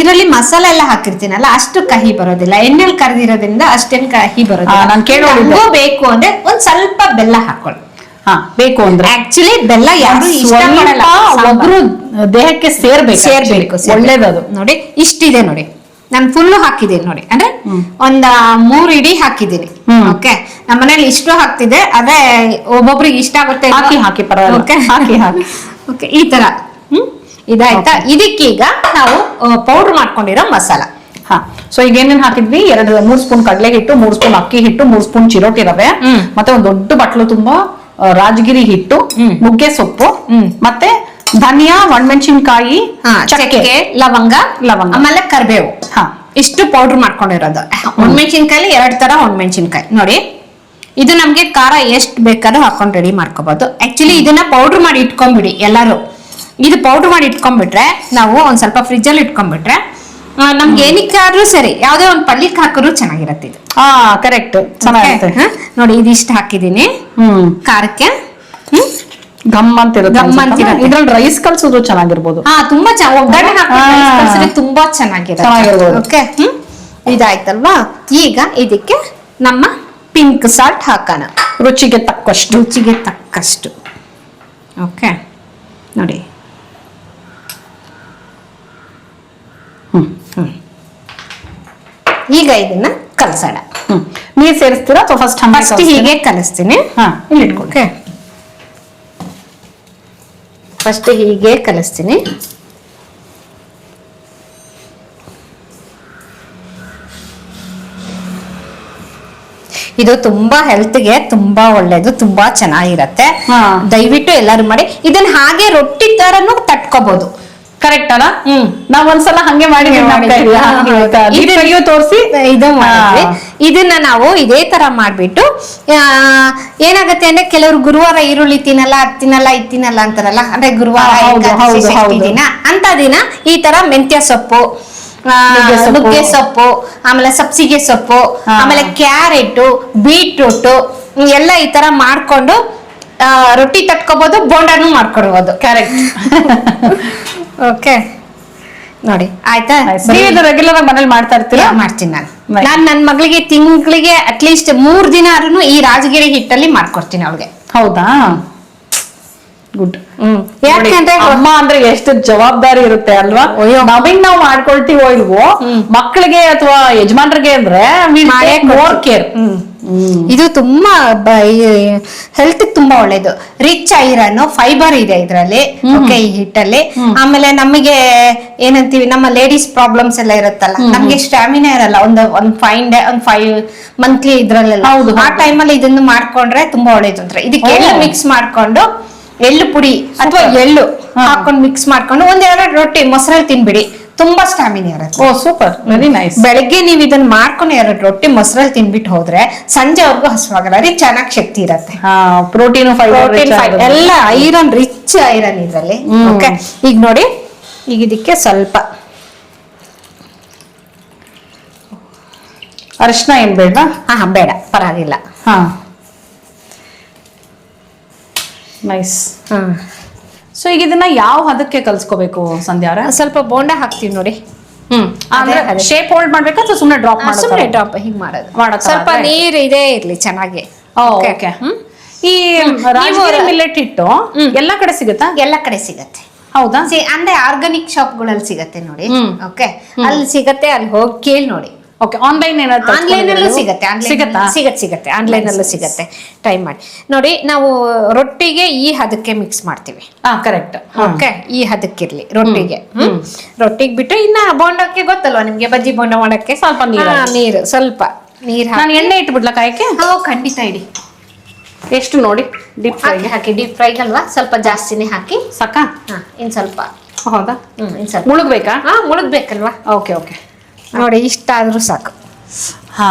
[SPEAKER 2] ಇದರಲ್ಲಿ ಮಸಾಲೆ ಎಲ್ಲ ಹಾಕಿರ್ತೀನಲ್ಲ ಅಷ್ಟು ಕಹಿ ಬರೋದಿಲ್ಲ. ಎಣ್ಣೆಲ್ ಕರೆದಿರೋದ್ರಿಂದ ಅಷ್ಟೇನ್ ಕಹಿ ಬರೋದಿಲ್ಲ. ಬೇಕು ಅಂದ್ರೆ ಒಂದ್ ಸ್ವಲ್ಪ ಬೆಲ್ಲ ಹಾಕೊಳ್ಳಿ.
[SPEAKER 1] ಹಾ ಬೇಕು ಅಂದ್ರೆ?
[SPEAKER 2] ಆಕ್ಚುಲಿ ಬೆಲ್ಲ ಯಾರು ಇಷ್ಟ ಮಾಡಲ್ಲ.
[SPEAKER 1] ಒಬ್ರು ದೇಹಕ್ಕೆ ಸೇರ್ಬೇಕು
[SPEAKER 2] ಸೇರ್ಬೇಕು.
[SPEAKER 1] ಒಳ್ಳೇದದು.
[SPEAKER 2] ನೋಡಿ ಇಷ್ಟಿದೆ ನೋಡಿ. ನಾನು ಫುಲ್ಲು ಹಾಕಿದ್ದೀನಿ ನೋಡಿ. ಅಂದ್ರೆ ಒಂದ ಮೂರ್ ಇಡಿ ಹಾಕಿದ್ದೀನಿ. ಓಕೆ ನಮ್ಮ ಮನೇಲಿ ಇಷ್ಟು ಹಾಕ್ತಿದೆ ಅದೇ ಒಬ್ಬೊಬ್ರಿಗೆ ಇಷ್ಟ ಆಗುತ್ತೆ
[SPEAKER 1] ಹಾಕಿ, ಹಾಕಿ, ಪರವಾಗಿಲ್ಲ. ಹಾಕಿ, ಹಾಕಿ.
[SPEAKER 2] ಓಕೆ ಈ ತರ. ಹ್ಮ್? ಇದಾಯ್ತಾ? ಇದಕ್ಕೀಗ ನಾವು ಪೌಡರ್ ಮಾಡ್ಕೊಂಡಿರೋ ಮಸಾಲ.
[SPEAKER 1] ಹಾ. ಸೊ ಈಗ ಏನೇನ್ ಹಾಕಿದ್ವಿ? ಎರಡು ಮೂರ್ ಸ್ಪೂನ್ ಕಡಲೆ ಹಿಟ್ಟು ಮೂರ್ ಸ್ಪೂನ್ ಅಕ್ಕಿ ಹಿಟ್ಟು ಮೂರ್ ಸ್ಪೂನ್ ಚಿರೋಟಿ ರವೆ ಮತ್ತೆ ಒಂದ್ ದೊಡ್ಡ ಬಟ್ಲು ತುಂಬಾ ರಾಜಗಿರಿ ಹಿಟ್ಟು
[SPEAKER 2] ಮುಗ್ಗೆ
[SPEAKER 1] ನುಗ್ಗೆ ಸೊಪ್ಪು. ಮತ್ತೆ ಧನಿಯಾ ಒಣಮೆಣಸಿನ್ಕಾಯಿ ಚಕ್ಕೆ
[SPEAKER 2] ಲವಂಗ
[SPEAKER 1] ಲವಂಗ.
[SPEAKER 2] ಆಮೇಲೆ ಕರಿಬೇವು.
[SPEAKER 1] ಹಾ.
[SPEAKER 2] ಇಷ್ಟು ಪೌಡರ್ ಮಾಡ್ಕೊಂಡಿರೋದು ಒಣಮೆಣಸಿನ್ಕಾಯಿ ಎರಡ್ ತರ ಒಣಮೆಣಸಿನ್ಕಾಯಿ. ನೋಡಿ ಇದು ನಮ್ಗೆ ಖಾರ ಎಷ್ಟು ಬೇಕಾದ್ರೂ ಹಾಕೊಂಡು ರೆಡಿ ಮಾಡ್ಕೋಬಹುದು ಆಕ್ಚುಲಿ ಇದನ್ನ ಪೌಡರ್ ಮಾಡಿ ಇಟ್ಕೊಂಡ್ಬಿಡಿ ಎಲ್ಲರೂ. ಇದು ಪೌಡರ್ ಮಾಡಿ ಇಟ್ಕೊಂಡ್ಬಿಟ್ರೆ ನಾವು ಒಂದ್ ಸ್ವಲ್ಪ ಫ್ರಿಜ್ ಅಲ್ಲಿ ಇಟ್ಕೊಂಡ್ಬಿಟ್ರೆ ನಮ್ಗೆ ಏನಕ್ಕಾದ್ರೂ ಸರಿ ಯಾವ್ದೇ ಒಂದ್ ಪಲ್ಯಕ್ಕೆ ಹಾಕಿದ್ರು ಚೆನ್ನಾಗಿರತ್ತೆ ಇದು.
[SPEAKER 1] ಹಾ ಕರೆಕ್ಟ್ ಚೆನ್ನಾಗಿರುತ್ತೆ.
[SPEAKER 2] ನೋಡಿ ಇದಿಷ್ಟು ಹಾಕಿದೀನಿ.
[SPEAKER 1] ಹ್ಮ್.
[SPEAKER 2] ಖಾರಕ್ಕೆ.
[SPEAKER 1] ಗಮ್ ಅಂತ ಇರುತ್ತೆ ಇದ್ರಲ್ಲಿ ರೈಸ್ ಕಲ್ಸಿದ್ರು ಚೆನ್ನಾಗಿರ್ಬೋದು.
[SPEAKER 2] ಹಾ ತುಂಬಾ ಒಗ್ಗರಣೆ ತುಂಬಾ ಚೆನ್ನಾಗಿರುತ್ತೆ.
[SPEAKER 1] ಚೆನ್ನಾಗಿರ್ಬೋದು.
[SPEAKER 2] ಓಕೆ ಇದಾಯ್ತಲ್ವಾ? ಈಗ ಇದಕ್ಕೆ ನಮ್ಮ ಪಿಂಕ್ ಸಾಲ್ಟ್ ಹಾಕೋಣ.
[SPEAKER 1] ರುಚಿಗೆ ತಕ್ಕಷ್ಟು.
[SPEAKER 2] ರುಚಿಗೆ ತಕ್ಕಷ್ಟು. ಓಕೆ ನೋಡಿ.
[SPEAKER 1] ಹ್ಮ್
[SPEAKER 2] ಈಗ ಇದನ್ನ ಕಲಸೋಣ.
[SPEAKER 1] ನೀರ್ ಸೇರಿಸ್ತೀರಾ ಅಥವಾ ಫಸ್ಟ್
[SPEAKER 2] ಫಸ್ಟ್ ಹೀಗೆ ಕಲಿಸ್ತೀನಿ.
[SPEAKER 1] ಹಾ. ಇಲ್ಲಿ
[SPEAKER 2] ಓಕೆ ಫಸ್ಟ್ ಹೀಗೆ ಕಲಿಸ್ತೀನಿ. ಇದು ತುಂಬಾ ಹೆಲ್ತ್ಗೆ ತುಂಬಾ ಒಳ್ಳೇದು ತುಂಬಾ ಚೆನ್ನಾಗಿರತ್ತೆ.
[SPEAKER 1] ಹಾ.
[SPEAKER 2] ದಯವಿಟ್ಟು ಎಲ್ಲರೂ ಮಾಡಿ. ಇದನ್ನ ಹಾಗೆ ರೊಟ್ಟಿ ತರನು ತಟ್ಕೋಬಹುದು
[SPEAKER 1] ಕರೆಕ್ಟ್ ಅಲ್ಲ. ನಾವ್ ಒಂದ್ಸಲ ಹಂಗೆ ಮಾಡಿದ್ವಿ ತೋರಿಸಿ.
[SPEAKER 2] ಇದು ಮಾಡಿದ್ವಿ. ಇದನ್ನ ನಾವು ಇದೇ ತರ ಮಾಡ್ಬಿಟ್ಟು ಏನಾಗತ್ತೆ ಅಂದ್ರೆ ಕೆಲವರು ಗುರುವಾರ ಈರುಳ್ಳಿ ತಿನ್ನಲ್ಲ ಅದ್ ತಿನ್ನಲ್ಲ ಇದ್ ತಿನ್ನಲ್ಲ ಅಂತಾರಲ್ಲ? ಅಂದ್ರೆ ಗುರುವಾರ. ದಿನ. ಅಂತ ದಿನ ಈ ತರ ಮೆಂತ್ಯ ಸೊಪ್ಪು
[SPEAKER 1] ನುಗ್ಗೆ ಸೊಪ್ಪು.
[SPEAKER 2] ಆಮೇಲೆ ಸಬ್ಸಿಗೆ ಸೊಪ್ಪು ಆಮೇಲೆ ಕ್ಯಾರೆಟ್ ಬೀಟ್ರೂಟ್ ಎಲ್ಲ ಈ ತರ ಮಾಡ್ಕೊಂಡು ರೊಟ್ಟಿ ತಟ್ಕೋಬಹುದು ಬೋಂಡಾನು ಮಾಡ್ಕೊಡ್ಬೋದು.
[SPEAKER 1] ಕರೆಕ್ಟ್
[SPEAKER 2] ಓಕೆ ನೋಡಿ ಆಯ್ತಾ?
[SPEAKER 1] ನೀವು ಇದು ರೆಗ್ಯುಲರ್ ಆಗಿ ಮನೇಲಿ ಮಾಡ್ತಾ ಇರ್ತೀರಾ?
[SPEAKER 2] ಮಾಡ್ತೀನಿ ನಾನು. ನಾನ್ ನನ್ನ ಮಗಳಿಗೆ ತಿಂಗಳಿಗೆ ಅಟ್ಲೀಸ್ಟ್ ಮೂರ್ ದಿನ ಆದ್ರೂ ಈ ರಾಜಗಿರಿ ಹಿಟ್ಟಲ್ಲಿ ಮಾಡ್ಕೊಡ್ತೀನಿ ಅವಳಿಗೆ.
[SPEAKER 1] ಹೌದಾ? Good
[SPEAKER 2] hmm. ಯಾಕಂದ್ರೆ
[SPEAKER 1] ಅಮ್ಮ ಅಂದ್ರೆ ಎಷ್ಟು ಜವಾಬ್ದಾರಿ ಇರುತ್ತೆ ಅಲ್ವಾ. ನಮಗ್ ನಾವು ಮಾಡ್ಕೊಳ್ತೀವೋ ಇಲ್ವೋ ಮಕ್ಕಳಿಗೆ ಅಥವಾ ಯಜಮಾನ್ರಿಗೆ ಅಂದ್ರೆ ಮೋರ್ ಕೇರ್
[SPEAKER 2] ಹ್ಮ್. ಇದು ತುಂಬಾ ಹೆಲ್ತ್ ತುಂಬಾ ಒಳ್ಳೇದು. ರಿಚ್ ಐರನ್ ಫೈಬರ್ ಇದೆ ಇದರಲ್ಲಿ ಓಕೆ ಈ ಹಿಟ್ಟಲ್ಲಿ. ಆಮೇಲೆ ನಮಗೆ ಏನಂತೀವಿ ನಮ್ಮ ಲೇಡೀಸ್ ಪ್ರಾಬ್ಲಮ್ಸ್ ಎಲ್ಲ ಇರುತ್ತಲ್ಲ ನಮ್ಗೆ ಸ್ಟಾಮಿನಾ ಇರಲ್ಲ ಒಂದು ಒಂದ್ ಫೈವ್ ಡೇ ಒಂದ್ ಫೈವ್ ಮಂತ್ಲಿ ಇದ್ರಲ್ಲೆಲ್ಲ.
[SPEAKER 1] ಹೌದು,
[SPEAKER 2] ಆ ಟೈಮಲ್ಲಿ ಇದನ್ನು ಮಾಡ್ಕೊಂಡ್ರೆ ತುಂಬಾ ಒಳ್ಳೇದು ಅಂದ್ರೆ ಇದಕ್ಕೆ. ಎಳ್ಳು ಮಿಕ್ಸ್ ಮಾಡ್ಕೊಂಡು ಎಳ್ಳು ಪುಡಿ ಅಥವಾ ಎಳ್ಳು. ಹಾಕೊಂಡು ಮಿಕ್ಸ್ ಮಾಡ್ಕೊಂಡು ಒಂದೆರಡು ರೊಟ್ಟಿ ಮೊಸರಲ್ಲಿ ತಿನ್ಬಿಡಿ. ತುಂಬಾ ಸ್ಟಾಮಿನ ಇರುತ್ತೆ.
[SPEAKER 1] ಓ ಸೂಪರ್ ವೆರಿ ನೈಸ್
[SPEAKER 2] ಬೆಳಗ್ಗೆ ನೀವು ಇದನ್ನ ಮಾಡ್ಕೊಂಡು ಎರಡು ರೊಟ್ಟಿ ಮೊಸರಲ್ಲಿ ತಿನ್ಬಿಟ್ಟು ಹೋದ್ರೆ ಸಂಜೆವರೆಗೂ ಹಸುವಾಗಲ್ಲ ರೀ ಚೆನ್ನಾಗಿ ಶಕ್ತಿ ಇರತ್ತೆ.
[SPEAKER 1] ಹಾ ಪ್ರೋಟೀನ್ ಫೈಬರ್
[SPEAKER 2] ಎಲ್ಲ ಐರನ್ ರಿಚ್ ಐರನ್ ಇದ್ರಲ್ಲಿ. ಓಕೆ ಈಗ ನೋಡಿ ಈಗ ಇದಕ್ಕೆ ಸ್ವಲ್ಪ.
[SPEAKER 1] ಅರಿಶಿನ ಏನ್ ಬೇಡವಾ
[SPEAKER 2] ಹಾ ಬೇಡ ಪರವಾಗಿಲ್ಲ.
[SPEAKER 1] ಹಾ. ನೈಸ್
[SPEAKER 2] ಹ್ಮ್
[SPEAKER 1] ಸೊ ಈಗ ಇದನ್ನ ಯಾವ ಹದಕ್ಕೆ ಕಲ್ಸ್ಕೋಬೇಕು ಸಂಧ್ಯಾ ಅವ್ರೆ?
[SPEAKER 2] ಸ್ವಲ್ಪ ಬೋಂಡ ಹಾಕ್ತೀವಿ ನೋಡಿ.
[SPEAKER 1] ಹ್ಮ್ ಅಂದ್ರೆ. ಶೇಪ್ ಹೋಲ್ಡ್ ಮಾಡ್ಬೇಕಾ ಅಥವಾ ಸುಮ್ಮನೆ ಡ್ರಾಪ್
[SPEAKER 2] ಸುಮ್ಮನೆ ಡ್ರಾಪ್ ಹಿಂಗ್ ಮಾಡೋದು.
[SPEAKER 1] ಮಾಡೋ
[SPEAKER 2] ಸ್ವಲ್ಪ. ನೀರ್ ಇದೇ ಇರ್ಲಿ ಚೆನ್ನಾಗಿ.
[SPEAKER 1] ಓಕೆ. ಈ ರಾಜಗಿರಿ ಮಿಲ್ಲೆಟ್ ಹಿಟ್ಟು. ಎಲ್ಲಾ ಕಡೆ ಸಿಗುತ್ತಾ?
[SPEAKER 2] ಎಲ್ಲಾ ಕಡೆ ಸಿಗತ್ತೆ.
[SPEAKER 1] ಹೌದಾ?
[SPEAKER 2] ಅಂದ್ರೆ ಆರ್ಗಾನಿಕ್ ಶಾಪ್ಗಳಲ್ಲಿ ಸಿಗತ್ತೆ ನೋಡಿ. ಓಕೆ ಅಲ್ಲಿ ಸಿಗತ್ತೆ ಅಲ್ಲಿ ಹೋಗಿ ಕೇಳಿ ನೋಡಿ.
[SPEAKER 1] ಓಕೆ ಆನ್ಲೈನ್ ಏನಾದ್ರು
[SPEAKER 2] ಆನ್ಲೈನ್ ಅಲ್ಲೂ ಸಿಗತ್ತೆ ಆನ್ಲೈನ್
[SPEAKER 1] ಸಿಗತ್ತಾ?
[SPEAKER 2] ಸಿಗತ್ತೆ ಸಿಗತ್ತೆ. ಆನ್ಲೈನ್ ಅಲ್ಲೂ ಸಿಗತ್ತೆ. ಟ್ರೈ ಮಾಡಿ. ನೋಡಿ ನಾವು ರೊಟ್ಟಿಗೆ ಈ ಹದಕ್ಕೆ ಮಿಕ್ಸ್ ಮಾಡ್ತೀವಿ.
[SPEAKER 1] ಹಾ ಕರೆಕ್ಟ್
[SPEAKER 2] ಓಕೆ ಈ ಹದಕ್ಕಿರ್ಲಿ ರೊಟ್ಟಿಗೆ. ರೊಟ್ಟಿಗೆ ಬಿಟ್ಟು ಇನ್ನ ಬೋಂಡಕ್ಕೆ ಗೊತ್ತಲ್ವಾ ನಿಮ್ಗೆ? ಬಜ್ಜಿ ಬೋಂಡ ಮಾಡಕ್ಕೆ?
[SPEAKER 1] ಸ್ವಲ್ಪ ನೀರು
[SPEAKER 2] ನೀರು ಸ್ವಲ್ಪ ನೀರ್
[SPEAKER 1] ನಾನು ಎಣ್ಣೆ ಇಟ್ಬಿಡ್ಲಾ ಕಾಯಕ್ಕೆ?
[SPEAKER 2] ಹಾ ಖಂಡಿತ ಇಡಿ.
[SPEAKER 1] ಎಷ್ಟು ನೋಡಿ ಡೀಪ್ ಫ್ರೈಗೆ
[SPEAKER 2] ಹಾಕಿ ಡೀಪ್ ಫ್ರೈಗಲ್ವಾ ಸ್ವಲ್ಪ ಜಾಸ್ತಿನೇ ಹಾಕಿ.
[SPEAKER 1] ಸಾಕಾ?
[SPEAKER 2] ಹಾ ಇನ್ ಸ್ವಲ್ಪ.
[SPEAKER 1] ಹೌದಾ?
[SPEAKER 2] ಹ್ಮ್ ಇನ್ ಸ್ವಲ್ಪ.
[SPEAKER 1] ಮುಳುಗ್ಬೇಕಾ?
[SPEAKER 2] ಹಾ ಮುಳುಗ್ಬೇಕಲ್ವಾ?
[SPEAKER 1] ಓಕೆ ಓಕೆ
[SPEAKER 2] ನೋಡಿ ಇಷ್ಟ ಆದ್ರೂ ಸಾಕು.
[SPEAKER 1] ಹಾ.